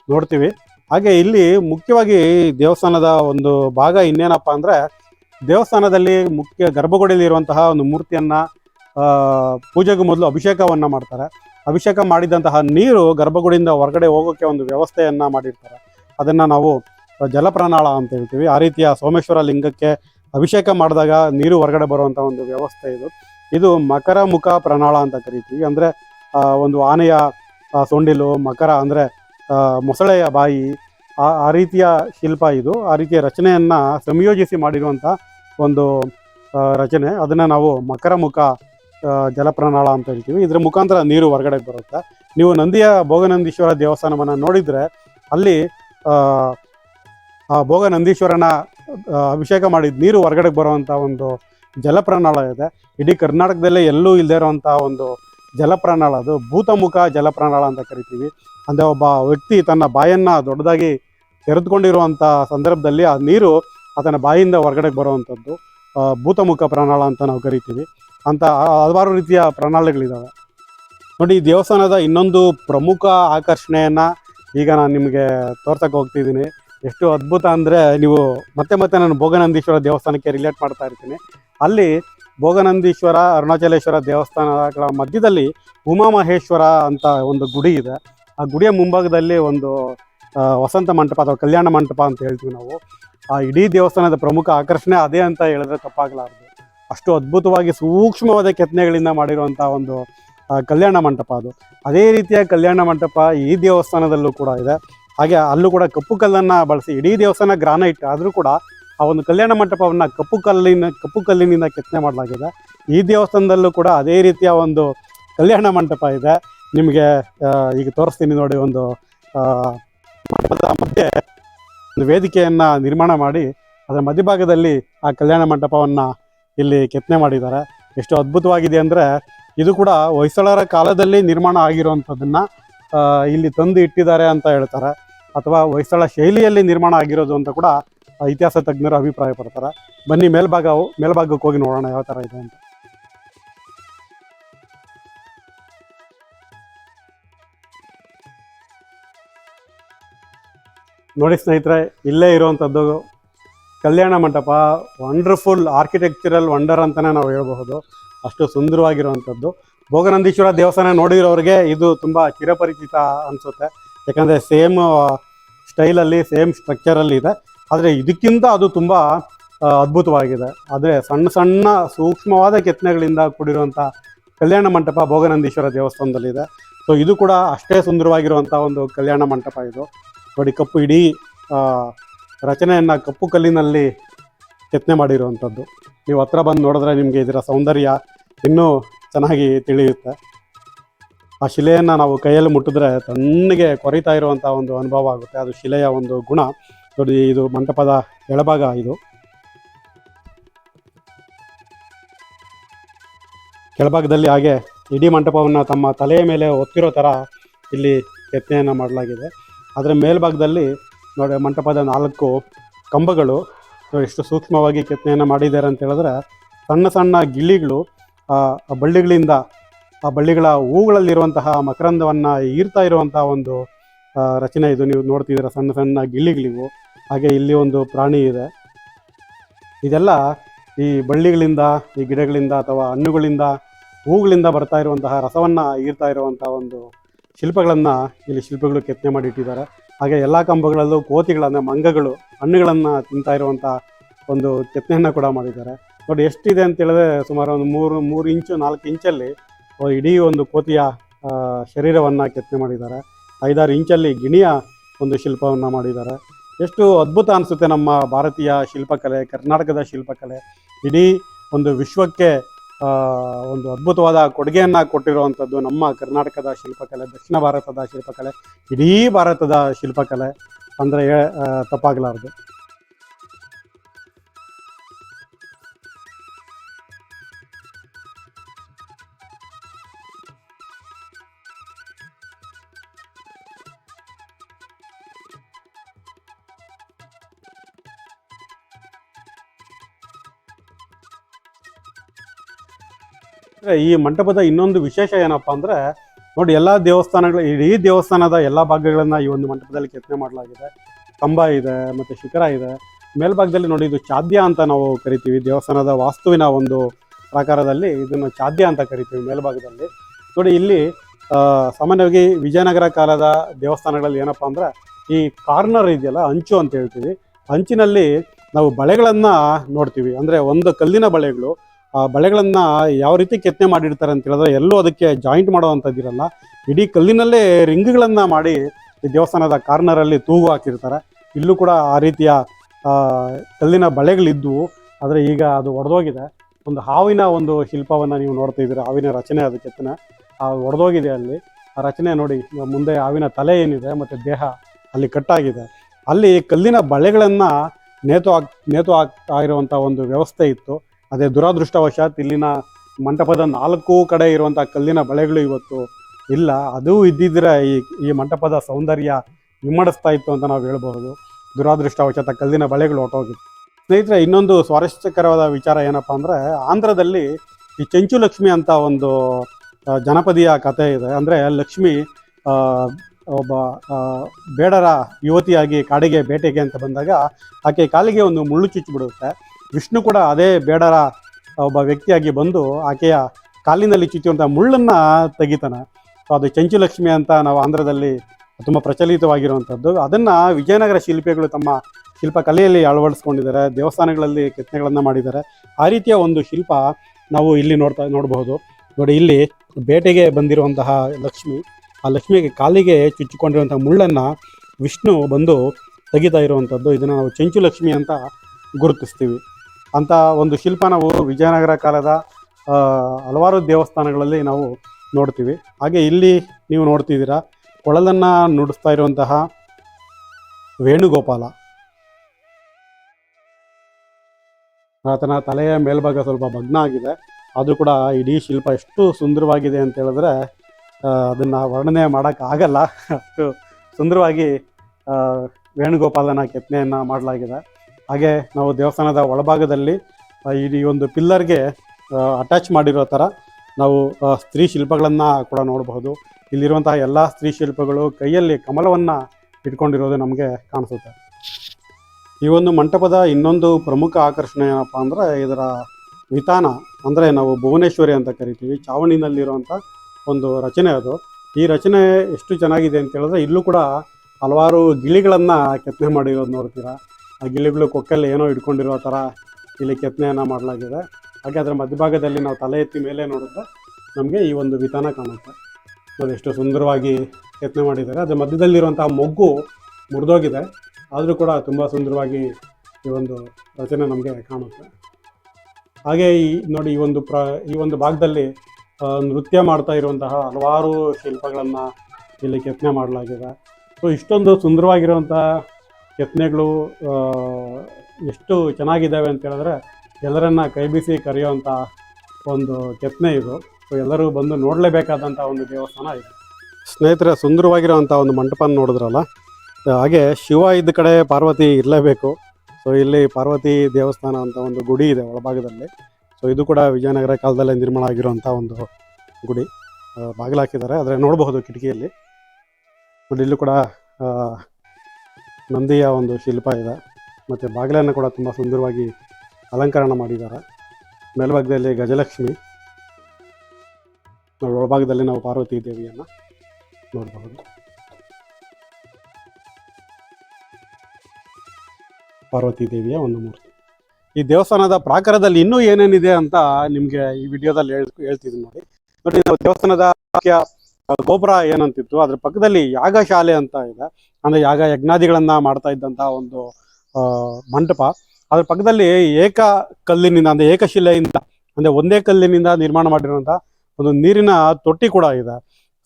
ನೋಡ್ತೀವಿ. ಹಾಗೆ ಇಲ್ಲಿ ಮುಖ್ಯವಾಗಿ ದೇವಸ್ಥಾನದ ಒಂದು ಭಾಗ ಇನ್ನೇನಪ್ಪ ಅಂದರೆ, ದೇವಸ್ಥಾನದಲ್ಲಿ ಮುಖ್ಯ ಗರ್ಭಗುಡಿಯಲ್ಲಿ ಇರುವಂತಹ ಒಂದು ಮೂರ್ತಿಯನ್ನು ಪೂಜೆಗೂ ಮೊದಲು ಅಭಿಷೇಕವನ್ನು ಮಾಡ್ತಾರೆ. ಅಭಿಷೇಕ ಮಾಡಿದಂತಹ ನೀರು ಗರ್ಭಗುಡಿಯಿಂದ ಹೊರಗಡೆ ಹೋಗೋಕ್ಕೆ ಒಂದು ವ್ಯವಸ್ಥೆಯನ್ನು ಮಾಡಿರ್ತಾರೆ. ಅದನ್ನು ನಾವು ಜಲಪ್ರನಾಳ ಅಂತ ಹೇಳ್ತೀವಿ. ಆ ರೀತಿಯ ಸೋಮೇಶ್ವರ ಲಿಂಗಕ್ಕೆ ಅಭಿಷೇಕ ಮಾಡಿದಾಗ ನೀರು ಹೊರಗಡೆ ಬರುವಂಥ ಒಂದು ವ್ಯವಸ್ಥೆ ಇದು. ಇದು ಮಕರ ಮುಖ ಪ್ರಣಾಳ ಅಂತ ಕರಿತೀವಿ. ಅಂದರೆ ಒಂದು ಆನೆಯ ಸೊಂಡಿಲು, ಮಕರ ಅಂದರೆ ಮೊಸಳೆಯ ಬಾಯಿ, ಆ ಆ ರೀತಿಯ ಶಿಲ್ಪ ಇದು. ಆ ರೀತಿಯ ರಚನೆಯನ್ನು ಸಂಯೋಜಿಸಿ ಮಾಡಿರುವಂಥ ಒಂದು ರಚನೆ. ಅದನ್ನು ನಾವು ಮಕರ ಮುಖ ಜಲಪ್ರಣಾಳ ಅಂತ ಹೇಳ್ತೀವಿ. ಇದರ ಮುಖಾಂತರ ನೀರು ಹೊರಗಡೆ ಬರುತ್ತೆ. ನೀವು ನಂದಿಯ ಭೋಗನಂದೀಶ್ವರ ದೇವಸ್ಥಾನವನ್ನು ನೋಡಿದರೆ, ಅಲ್ಲಿ, ಆ ಭೋಗನಂದೀಶ್ವರನ ಅಭಿಷೇಕ ಮಾಡಿದ ನೀರು ಹೊರಗಡೆ ಬರುವಂಥ ಒಂದು ಜಲಪ್ರಣಾಳ ಇದೆ. ಇಡೀ ಕರ್ನಾಟಕದಲ್ಲೇ ಎಲ್ಲೂ ಇಲ್ಲದೆ ಇರುವಂಥ ಒಂದು ಜಲಪ್ರಣಾಳ ಅದು. ಭೂತಮುಖ ಜಲಪ್ರಣಾಳ ಅಂತ ಕರಿತೀವಿ. ಅಂದರೆ ಒಬ್ಬ ವ್ಯಕ್ತಿ ತನ್ನ ಬಾಯನ್ನ ದೊಡ್ಡದಾಗಿ ತೆರೆದುಕೊಂಡಿರುವಂಥ ಸಂದರ್ಭದಲ್ಲಿ ಆ ನೀರು ಆತನ ಬಾಯಿಂದ ಹೊರಗಡೆ ಬರುವಂಥದ್ದು ಭೂತಮುಖ ಪ್ರಣಾಳ ಅಂತ ನಾವು ಕರಿತೀವಿ. ಅಂತ ಹಲವಾರು ರೀತಿಯ ಪ್ರಣಾಳಗಳಿದ್ದಾವೆ ನೋಡಿ, ಈ ದೇವಸ್ಥಾನದ ಇನ್ನೊಂದು ಪ್ರಮುಖ ಆಕರ್ಷಣೆಯನ್ನು ಈಗ ನಾನು ನಿಮಗೆ ತೋರ್ಸಕ್ಕೆ ಹೋಗ್ತಿದ್ದೀನಿ. ಎಷ್ಟು ಅದ್ಭುತ ಅಂದರೆ ನೀವು ಮತ್ತೆ ಮತ್ತೆ ನಾನು ಭೋಗನಂದೀಶ್ವರ ದೇವಸ್ಥಾನಕ್ಕೆ ರಿಲೇಟ್ ಮಾಡ್ತಾ ಇರ್ತೀನಿ. ಅಲ್ಲಿ ಭೋಗನಂದೀಶ್ವರ, ಅರುಣಾಚಲೇಶ್ವರ ದೇವಸ್ಥಾನಗಳ ಮಧ್ಯದಲ್ಲಿ ಉಮಾಮಹೇಶ್ವರ ಅಂತ ಒಂದು ಗುಡಿ ಇದೆ. ಆ ಗುಡಿಯ ಮುಂಭಾಗದಲ್ಲಿ ಒಂದು ವಸಂತ ಮಂಟಪ ಅಥವಾ ಕಲ್ಯಾಣ ಮಂಟಪ ಅಂತ ಹೇಳ್ತೀವಿ ನಾವು. ಆ ಇಡೀ ದೇವಸ್ಥಾನದ ಪ್ರಮುಖ ಆಕರ್ಷಣೆ ಅದೇ ಅಂತ ಹೇಳಿದ್ರೆ ತಪ್ಪಾಗಲಾರದು. ಅಷ್ಟು ಅದ್ಭುತವಾಗಿ ಸೂಕ್ಷ್ಮವಾದ ಕೆತ್ತನೆಗಳಿಂದ ಮಾಡಿರುವಂಥ ಒಂದು ಕಲ್ಯಾಣ ಮಂಟಪ ಅದು. ಅದೇ ರೀತಿಯ ಕಲ್ಯಾಣ ಮಂಟಪ ಈ ದೇವಸ್ಥಾನದಲ್ಲೂ ಕೂಡ ಇದೆ. ಹಾಗೆ ಅಲ್ಲೂ ಕೂಡ ಕಪ್ಪು ಕಲ್ಲನ್ನು ಬಳಸಿ ಇಡೀ ದೇವಸ್ಥಾನ ಗ್ರಾನೈಟ್ ಆದರೂ ಕೂಡ ಆ ಒಂದು ಕಲ್ಯಾಣ ಮಂಟಪವನ್ನು ಕಪ್ಪು ಕಲ್ಲಿನ, ಕಪ್ಪು ಕಲ್ಲಿನಿಂದ ಕೆತ್ತನೆ ಮಾಡಲಾಗಿದೆ. ಈ ದೇವಸ್ಥಾನದಲ್ಲೂ ಕೂಡ ಅದೇ ರೀತಿಯ ಒಂದು ಕಲ್ಯಾಣ ಮಂಟಪ ಇದೆ. ನಿಮಗೆ ಈಗ ತೋರಿಸ್ತೀನಿ ನೋಡಿ ಒಂದು ಮಂಟಪದ ಮಧ್ಯೆ ಒಂದು ವೇದಿಕೆಯನ್ನು ನಿರ್ಮಾಣ ಮಾಡಿ ಅದರ ಮಧ್ಯಭಾಗದಲ್ಲಿ ಆ ಕಲ್ಯಾಣ ಮಂಟಪವನ್ನು ಇಲ್ಲಿ ಕೆತ್ತನೆ ಮಾಡಿದ್ದಾರೆ. ಎಷ್ಟು ಅದ್ಭುತವಾಗಿದೆ ಅಂದರೆ ಇದು ಕೂಡ ಹೊಯ್ಸಳರ ಕಾಲದಲ್ಲಿ ನಿರ್ಮಾಣ ಆಗಿರುವಂಥದ್ದನ್ನು ಇಲ್ಲಿ ತಂದು ಇಟ್ಟಿದ್ದಾರೆ ಅಂತ ಹೇಳ್ತಾರೆ. ಅಥವಾ ಹೊಯ್ಸಳ ಶೈಲಿಯಲ್ಲಿ ನಿರ್ಮಾಣ ಆಗಿರೋದು ಅಂತ ಕೂಡ ಇತಿಹಾಸ ತಜ್ಞರು ಅಭಿಪ್ರಾಯ ಪಡ್ತಾರೆ ಬನ್ನಿ ಮೇಲ್ಭಾಗ ಮೇಲ್ಭಾಗಕ್ಕೆ ಹೋಗಿ ನೋಡೋಣ ಯಾವ ಥರ ಇದೆ ಅಂತ. ನೋಡಿ ಸ್ನೇಹಿತರೆ, ಇಲ್ಲೇ ಇರುವಂಥದ್ದು Kalyana Mantapa. Wonderful architectural wonder ಅಂತಲೇ ನಾವು ಹೇಳಬಹುದು. ಅಷ್ಟು ಸುಂದರವಾಗಿರುವಂಥದ್ದು. ಭೋಗನಂದೀಶ್ವರ ದೇವಸ್ಥಾನ ನೋಡಿರೋರಿಗೆ ಇದು ತುಂಬ ಚಿರಪರಿಚಿತ ಅನಿಸುತ್ತೆ. ಯಾಕಂದರೆ ಸೇಮ್ ಸ್ಟೈಲಲ್ಲಿ ಸೇಮ್ ಸ್ಟ್ರಕ್ಚರಲ್ಲಿ ಇದೆ. ಆದರೆ ಇದಕ್ಕಿಂತ ಅದು ತುಂಬ ಅದ್ಭುತವಾಗಿದೆ. ಆದರೆ ಸಣ್ಣ ಸಣ್ಣ ಸೂಕ್ಷ್ಮವಾದ ಕೆತ್ತನೆಗಳಿಂದ ಕೂಡಿರುವಂಥ ಕಲ್ಯಾಣ ಮಂಟಪ ಭೋಗನಂದೀಶ್ವರ ದೇವಸ್ಥಾನದಲ್ಲಿದೆ. ಸೊ ಇದು ಕೂಡ ಅಷ್ಟೇ ಸುಂದರವಾಗಿರುವಂಥ ಒಂದು ಕಲ್ಯಾಣ ಮಂಟಪ ಇದು. ನೋಡಿ, ಕಪ್ಪು ಇಡೀ ರಚನೆಯನ್ನು ಕಪ್ಪು ಕಲ್ಲಿನಲ್ಲಿ ಕೆತ್ತನೆ ಮಾಡಿರುವಂಥದ್ದು ನೀವು ಹತ್ರ ಬಂದು ನೋಡಿದ್ರೆ ನಿಮಗೆ ಇದರ ಸೌಂದರ್ಯ ಇನ್ನೂ ಚೆನ್ನಾಗಿ ತಿಳಿಯುತ್ತೆ. ಆ ಶಿಲೆಯನ್ನು ನಾವು ಕೈಯಲ್ಲಿ ಮುಟ್ಟಿದ್ರೆ ತಣ್ಣಗೆ ಕೊರಿತಾ ಇರುವಂಥ ಒಂದು ಅನುಭವ ಆಗುತ್ತೆ. ಅದು ಶಿಲೆಯ ಒಂದು ಗುಣ. ನೋಡಿ, ಇದು ಮಂಟಪದ ಎಳಭಾಗ ಇದು. ಕೆಳಭಾಗದಲ್ಲಿ ಹಾಗೆ ಇಡೀ ಮಂಟಪವನ್ನು ತಮ್ಮ ತಲೆಯ ಮೇಲೆ ಒತ್ತಿರೋ ಥರ ಇಲ್ಲಿ ಕೆತ್ತನೆಯನ್ನು ಮಾಡಲಾಗಿದೆ. ಅದರ ಮೇಲ್ಭಾಗದಲ್ಲಿ ನೋಡಿ, ಮಂಟಪದ ನಾಲ್ಕು ಕಂಬಗಳು ಎಷ್ಟು ಸೂಕ್ಷ್ಮವಾಗಿ ಕೆತ್ತನೆಯನ್ನು ಮಾಡಿದ್ದಾರೆ ಅಂತ ಹೇಳಿದ್ರೆ, ಸಣ್ಣ ಸಣ್ಣ ಗಿಳಿಗಳು ಬಳ್ಳಿಗಳಿಂದ ಆ ಬಳ್ಳಿಗಳ ಹೂಗಳಲ್ಲಿರುವಂತಹ ಮಕರಂದವನ್ನು ಈರ್ತಾ ಇರುವಂತಹ ಒಂದು ರಚನೆ ಇದು. ನೀವು ನೋಡ್ತಿದ್ದೀರ, ಸಣ್ಣ ಸಣ್ಣ ಗಿಳಿಗಳಿವು. ಹಾಗೆ ಇಲ್ಲಿ ಒಂದು ಪ್ರಾಣಿ ಇದೆ. ಇದೆಲ್ಲ ಈ ಬಳ್ಳಿಗಳಿಂದ, ಈ ಗಿಡಗಳಿಂದ ಅಥವಾ ಹಣ್ಣುಗಳಿಂದ, ಹೂಗಳಿಂದ ಬರ್ತಾ ಇರುವಂತಹ, ರಸವನ್ನು ಈರ್ತಾ ಇರುವಂತಹ ಒಂದು ಶಿಲ್ಪಗಳನ್ನು ಇಲ್ಲಿ ಶಿಲ್ಪಗಳು ಕೆತ್ತನೆ ಮಾಡಿ ಇಟ್ಟಿದ್ದಾರೆ ಹಾಗೆ ಎಲ್ಲ ಕಂಬಗಳಲ್ಲೂ ಕೋತಿಗಳನ್ನು, ಮಂಗಗಳು, ಹಣ್ಣುಗಳನ್ನು ತಿಂತಾ ಇರುವಂಥ ಒಂದು ಕೆತ್ತನೆಯನ್ನು ಕೂಡ ಮಾಡಿದ್ದಾರೆ. ನೋಡಿ, ಎಷ್ಟಿದೆ ಅಂತ ಹೇಳಿದ್ರೆ ಸುಮಾರು ಒಂದು ಮೂರು ಮೂರು ಇಂಚು, ನಾಲ್ಕು ಇಂಚಲ್ಲಿ ಇಡೀ ಒಂದು ಕೋತಿಯ ಶರೀರವನ್ನು ಕೆತ್ತನೆ ಮಾಡಿದ್ದಾರೆ. ಐದಾರು ಇಂಚಲ್ಲಿ ಗಿಣಿಯ ಒಂದು ಶಿಲ್ಪವನ್ನು ಮಾಡಿದ್ದಾರೆ. ಎಷ್ಟು ಅದ್ಭುತ ಅನಿಸುತ್ತೆ ನಮ್ಮ ಭಾರತೀಯ ಶಿಲ್ಪಕಲೆ, ಕರ್ನಾಟಕದ ಶಿಲ್ಪಕಲೆ. ಇಡೀ ಒಂದು ವಿಶ್ವಕ್ಕೆ ಒಂದು ಅದ್ಭುತವಾದ ಕೊಡುಗೆಯನ್ನು ಕೊಟ್ಟಿರುವಂಥದ್ದು ನಮ್ಮ ಕರ್ನಾಟಕದ ಶಿಲ್ಪಕಲೆ, ದಕ್ಷಿಣ ಭಾರತದ ಶಿಲ್ಪಕಲೆ, ಇಡೀ ಭಾರತದ ಶಿಲ್ಪಕಲೆ. ಅಂದರೆ ತಪ್ಪಾಗಲಾರದು. ಈ ಮಂಟಪದ ಇನ್ನೊಂದು ವಿಶೇಷ ಏನಪ್ಪಾ ಅಂದ್ರೆ ನೋಡಿ ಎಲ್ಲ ದೇವಸ್ಥಾನಗಳ ಇಡೀ ದೇವಸ್ಥಾನದ ಎಲ್ಲ ಭಾಗಗಳನ್ನ ಈ ಒಂದು ಮಂಟಪದಲ್ಲಿ ಕೆತ್ತನೆ ಮಾಡಲಾಗಿದೆ. ಕಂಬ ಇದೆ, ಮತ್ತೆ ಶಿಖರ ಇದೆ. ಮೇಲ್ಭಾಗದಲ್ಲಿ ನೋಡಿ ಇದು ಚಾದ್ಯ ಅಂತ ನಾವು ಕರಿತೀವಿ. ದೇವಸ್ಥಾನದ ವಾಸ್ತುವಿನ ಒಂದು ಪ್ರಕಾರದಲ್ಲಿ ಇದನ್ನು ಚಾದ್ಯ ಅಂತ ಕರಿತೀವಿ ಮೇಲ್ಭಾಗದಲ್ಲಿ. ನೋಡಿ ಇಲ್ಲಿ ಸಾಮಾನ್ಯವಾಗಿ ವಿಜಯನಗರ ಕಾಲದ ದೇವಸ್ಥಾನಗಳಲ್ಲಿ ಏನಪ್ಪಾ ಅಂದ್ರೆ ಈ ಕಾರ್ನರ್ ಇದೆಯಲ್ಲ, ಅಂಚು ಅಂತ ಹೇಳ್ತೀವಿ. ಅಂಚಿನಲ್ಲಿ ನಾವು ಬಳೆಗಳನ್ನ ನೋಡ್ತೀವಿ. ಅಂದ್ರೆ ಒಂದು ಕಲ್ಲಿನ ಬಳೆಗಳು ಆ ಬಳೆಗಳನ್ನ ಯಾವ ರೀತಿ ಕೆತ್ತನೆ ಮಾಡಿರ್ತಾರೆ ಅಂತ ಹೇಳಿದ್ರೆ ಎಲ್ಲೂ ಅದಕ್ಕೆ ಜಾಯಿಂಟ್ ಮಾಡುವಂಥದ್ದಿರಲ್ಲ ಇಡೀ ಕಲ್ಲಿನಲ್ಲೇ ರಿಂಗ್ಗಳನ್ನ ಮಾಡಿ ದೇವಸ್ಥಾನದ ಕಾರ್ನರಲ್ಲಿ ತೂಗು ಹಾಕಿರ್ತಾರೆ. ಇಲ್ಲೂ ಕೂಡ ಆ ರೀತಿಯ ಕಲ್ಲಿನ ಬಳೆಗಳಿದ್ದವು. ಆದರೆ ಈಗ ಅದು ಒಡೆದೋಗಿದೆ. ಒಂದು ಹಾವಿನ ಒಂದು ಶಿಲ್ಪವನ್ನು ನೀವು ನೋಡ್ತಾ ಇದ್ದೀರಿ, ಹಾವಿನ ರಚನೆ ಅದು ಕೆತ್ತನೆ. ಆ ಒಡೆದೋಗಿದೆ ಅಲ್ಲಿ. ಆ ರಚನೆ ನೋಡಿ, ಮುಂದೆ ಹಾವಿನ ತಲೆ ಏನಿದೆ ಮತ್ತು ದೇಹ ಅಲ್ಲಿ ಕಟ್ಟಾಗಿದೆ. ಅಲ್ಲಿ ಕಲ್ಲಿನ ಬಳೆಗಳನ್ನು ನೇತು ಹಾಕ್, ನೇತು ಹಾಕ್ತಾ ಇರುವಂಥ ಒಂದು ವ್ಯವಸ್ಥೆ ಇತ್ತು. ಅದೇ ದುರಾದೃಷ್ಟವಶಾತ್ ಇಲ್ಲಿನ ಮಂಟಪದ ನಾಲ್ಕು ಕಡೆ ಇರುವಂಥ ಕಲ್ಲಿನ ಬಳೆಗಳು ಇವತ್ತು ಇಲ್ಲ. ಅದು ಇದ್ದಿದ್ರೆ ಈ ಈ ಮಂಟಪದ ಸೌಂದರ್ಯ ಇಮ್ಮಡಿಸ್ತಾ ಇತ್ತು ಅಂತ ನಾವು ಹೇಳ್ಬಹುದು. ದುರಾದೃಷ್ಟವಶಾತ್ ಕಲ್ಲಿನ ಬಳೆಗಳು ಹೊಟ್ಟೋಗಿತ್ತು ಸ್ನೇಹಿತರೆ, ಇನ್ನೊಂದು ಸ್ವಾರಸ್ಯಕರವಾದ ವಿಚಾರ ಏನಪ್ಪಾ ಅಂದ್ರೆ, ಆಂಧ್ರದಲ್ಲಿ ಈ ಚಂಚು ಲಕ್ಷ್ಮಿ ಅಂತ ಒಂದು ಜನಪದೀಯ ಕಥೆ ಇದೆ. ಅಂದ್ರೆ ಲಕ್ಷ್ಮಿ ಒಬ್ಬ ಬೇಡರ ಯುವತಿಯಾಗಿ ಕಾಡಿಗೆ ಬೇಟೆಗೆ ಅಂತ ಬಂದಾಗ ಆಕೆ ಕಾಲಿಗೆ ಒಂದು ಮುಳ್ಳು ಚುಚ್ಚಿಬಿಡುತ್ತೆ. ವಿಷ್ಣು ಕೂಡ ಅದೇ ಬೇಡರ ಒಬ್ಬ ವ್ಯಕ್ತಿಯಾಗಿ ಬಂದು ಆಕೆಯ ಕಾಲಿನಲ್ಲಿ ಚುಚ್ಚುವಂಥ ಮುಳ್ಳನ್ನು ತೆಗಿತಾನೆ. ಸೊ ಅದು ಚಂಚುಲಕ್ಷ್ಮಿ ಅಂತ ನಾವು ಆಂಧ್ರದಲ್ಲಿ ತುಂಬ ಪ್ರಚಲಿತವಾಗಿರುವಂಥದ್ದು ಅದನ್ನು ವಿಜಯನಗರ ಶಿಲ್ಪಿಗಳು ತಮ್ಮ ಶಿಲ್ಪಕಲೆಯಲ್ಲಿ ಅಳವಡಿಸ್ಕೊಂಡಿದ್ದಾರೆ, ದೇವಸ್ಥಾನಗಳಲ್ಲಿ ಕೆತ್ತನೆಗಳನ್ನು ಮಾಡಿದ್ದಾರೆ. ಆ ರೀತಿಯ ಒಂದು ಶಿಲ್ಪ ನಾವು ಇಲ್ಲಿ ನೋಡ್ತಾ, ನೋಡಬಹುದು. ನೋಡಿ, ಇಲ್ಲಿ ಬೇಟೆಗೆ ಬಂದಿರುವಂತಹ ಲಕ್ಷ್ಮಿ, ಆ ಲಕ್ಷ್ಮಿಗೆ ಕಾಲಿಗೆ ಚುಚ್ಚಿಕೊಂಡಿರುವಂಥ ಮುಳ್ಳನ್ನು ವಿಷ್ಣು ಬಂದು ತೆಗಿತಾ ಇರುವಂಥದ್ದು ಇದನ್ನು ನಾವು ಚೆಂಚು ಲಕ್ಷ್ಮಿ ಅಂತ ಗುರುತಿಸ್ತೀವಿ. ಅಂತ ಒಂದು ಶಿಲ್ಪ ನಾವು ವಿಜಯನಗರ ಕಾಲದ ಹಲವಾರು ದೇವಸ್ಥಾನಗಳಲ್ಲಿ ನಾವು ನೋಡ್ತೀವಿ. ಹಾಗೆ ಇಲ್ಲಿ ನೀವು ನೋಡ್ತಿದ್ದೀರಾ, ಕೊಳಲನ್ನು ನುಡಿಸ್ತಾ ಇರುವಂತಹ ವೇಣುಗೋಪಾಲ. ಆತನ ತಲೆಯ ಮೇಲ್ಭಾಗ ಸ್ವಲ್ಪ ಭಗ್ನ ಆಗಿದೆ. ಅದು ಕೂಡ ಇಡೀ ಶಿಲ್ಪ ಎಷ್ಟು ಸುಂದರವಾಗಿದೆ ಅಂತ ಹೇಳಿದ್ರೆ ಅದನ್ನ ವರ್ಣನೆ ಮಾಡೋಕ್ಕಾಗಲ್ಲ (laughs) ಅಷ್ಟು ಸುಂದರವಾಗಿ ವೇಣುಗೋಪಾಲನ ಕೆತ್ತನೆಯನ್ನು ಮಾಡಲಾಗಿದೆ. ಹಾಗೆ ನಾವು ದೇವಸ್ಥಾನದ ಒಳಭಾಗದಲ್ಲಿ ಈ ಒಂದು ಪಿಲ್ಲರ್ಗೆ ಅಟ್ಯಾಚ್ ಮಾಡಿರೋ ಥರ ನಾವು ಸ್ತ್ರೀ ಶಿಲ್ಪಗಳನ್ನು ಕೂಡ ನೋಡಬಹುದು. ಇಲ್ಲಿರುವಂತಹ ಎಲ್ಲ ಸ್ತ್ರೀ ಶಿಲ್ಪಗಳು ಕೈಯಲ್ಲಿ ಕಮಲವನ್ನು ಇಟ್ಕೊಂಡಿರೋದು ನಮಗೆ ಕಾಣಿಸುತ್ತೆ. ಈ ಒಂದು ಮಂಟಪದ ಇನ್ನೊಂದು ಪ್ರಮುಖ ಆಕರ್ಷಣೆ ಏನಪ್ಪ ಅಂದರೆ, ಇದರ ವಿತಾನ ಅಂದರೆ ನಾವು ಭುವನೇಶ್ವರಿ ಅಂತ ಕರಿತೀವಿ. ಚಾವಣಿನಲ್ಲಿರುವಂಥ ಒಂದು ರಚನೆ ಅದು. ಈ ರಚನೆ ಎಷ್ಟು ಚೆನ್ನಾಗಿದೆ ಅಂತ ಹೇಳಿದ್ರೆ, ಇಲ್ಲೂ ಕೂಡ ಹಲವಾರು ಗಿಳಿಗಳನ್ನು ಕೆತ್ತನೆ ಮಾಡಿರೋದು ನೋಡ್ತೀರಾ? ಆ ಗಿಳಿಗಳು ಕೊಕ್ಕಲ್ಲಿ ಏನೋ ಇಟ್ಕೊಂಡಿರೋ ಥರ ಇಲ್ಲಿ ಕೆತ್ತನೆಯನ್ನು ಮಾಡಲಾಗಿದೆ. ಹಾಗೆ ಅದರ ಮಧ್ಯಭಾಗದಲ್ಲಿ ನಾವು ತಲೆ ಎತ್ತಿ ಮೇಲೆ ನೋಡಿದ್ರೆ ನಮಗೆ ಈ ಒಂದು ವಿತಾನ ಕಾಣುತ್ತೆ. ನೋಡಿ, ಎಷ್ಟು ಸುಂದರವಾಗಿ ಕೆತ್ತನೆ ಮಾಡಿದ್ದಾರೆ. ಅದರ ಮಧ್ಯದಲ್ಲಿರುವಂತಹ ಮೊಗ್ಗು ಮುರಿದೋಗಿದೆ. ಆದರೂ ಕೂಡ ತುಂಬ ಸುಂದರವಾಗಿ ಈ ಒಂದು ರಚನೆ ನಮಗೆ ಕಾಣುತ್ತೆ. ಹಾಗೆ ಈ ನೋಡಿ, ಈ ಒಂದು ಪ್ರ, ಈ ಒಂದು ಭಾಗದಲ್ಲಿ ನೃತ್ಯ ಮಾಡ್ತಾ ಇರುವಂತಹ ಹಲವಾರು ಶಿಲ್ಪಗಳನ್ನು ಇಲ್ಲಿ ಕೆತ್ತನೆ ಮಾಡಲಾಗಿದೆ. ಸೊ, ಇಷ್ಟೊಂದು ಸುಂದರವಾಗಿರುವಂತಹ ಕೆತ್ತನೆಗಳು ಆ, ಎಷ್ಟು ಚೆನ್ನಾಗಿದ್ದಾವೆ ಅಂತ ಹೇಳಿದ್ರೆ ಎಲ್ಲರನ್ನ ಕೈ ಬೀಸಿ ಕರೆಯುವಂಥ ಒಂದು ಕೆತ್ತನೆ ಇದು. ಸೊ ಎಲ್ಲರೂ ಬಂದು ನೋಡಲೇಬೇಕಾದಂಥ ಒಂದು ದೇವಸ್ಥಾನ ಇದೆ. ಸ್ನೇಹಿತರ ಸುಂದರವಾಗಿರುವಂಥ ಒಂದು ಮಂಟಪ ನೋಡಿದ್ರಲ್ಲ? ಹಾಗೆ ಶಿವ ಇದ್ದ ಕಡೆ ಪಾರ್ವತಿ ಇರಲೇಬೇಕು. ಸೊ ಇಲ್ಲಿ ಪಾರ್ವತಿ ದೇವಸ್ಥಾನ ಅಂತ ಒಂದು ಗುಡಿ ಇದೆ ಒಳಭಾಗದಲ್ಲಿ. ಸೊ ಇದು ಕೂಡ ವಿಜಯನಗರ ಕಾಲದಲ್ಲೇ ನಿರ್ಮಾಣ ಆಗಿರುವಂಥ ಒಂದು ಗುಡಿ. ಬಾಗಿಲು ಹಾಕಿದ್ದಾರೆ. ಆದರೆ ನೋಡಬಹುದು ಕಿಟಕಿಯಲ್ಲಿ. ಬಟ್ ಇಲ್ಲೂ ಕೂಡ ನಂದಿಯ ಒಂದು ಶಿಲ್ಪ ಇದೆ. ಮತ್ತು ಬಾಗಿಲನ್ನು ಕೂಡ ತುಂಬ ಸುಂದರವಾಗಿ ಅಲಂಕರಣ ಮಾಡಿದ್ದಾರೆ. ಮೇಲ್ಭಾಗದಲ್ಲಿ ಗಜಲಕ್ಷ್ಮಿ. ನಾವು ಒಳಭಾಗದಲ್ಲಿ ನಾವು ಪಾರ್ವತಿ ದೇವಿಯನ್ನು ನೋಡಬಹುದು ಪಾರ್ವತಿ ದೇವಿಯ ಒಂದು ಮೂರ್ತಿ. ಈ ದೇವಸ್ಥಾನದ ಪ್ರಾಕಾರದಲ್ಲಿ ಇನ್ನೂ ಏನೇನಿದೆ ಅಂತ ನಿಮಗೆ ಈ ವಿಡಿಯೋದಲ್ಲಿ ಹೇಳ್ ಹೇಳ್ತಿದ್ದೀನಿ ನೋಡಿ. ನೋಡಿ, ನಾವು ದೇವಸ್ಥಾನದ ಮುಖ್ಯ ಗೋಪುರ ಏನಂತಿತ್ತು, ಅದ್ರ ಪಕ್ಕದಲ್ಲಿ ಯಾಗಶಾಲೆ ಅಂತ ಇದೆ. ಅಂದ್ರೆ ಯಾಗ ಯಜ್ಞಾದಿಗಳನ್ನ ಮಾಡ್ತಾ ಇದ್ದಂತಹ ಒಂದು ಮಂಟಪ. ಅದ್ರ ಪಕ್ಕದಲ್ಲಿ ಏಕ ಕಲ್ಲಿನಿಂದ, ಅಂದ್ರೆ ಏಕಶಿಲೆಯಿಂದ ಅಂದ್ರೆ ಒಂದೇ ಕಲ್ಲಿನಿಂದ ನಿರ್ಮಾಣ ಮಾಡಿರುವಂತಹ ಒಂದು ನೀರಿನ ತೊಟ್ಟಿ ಕೂಡ ಇದೆ.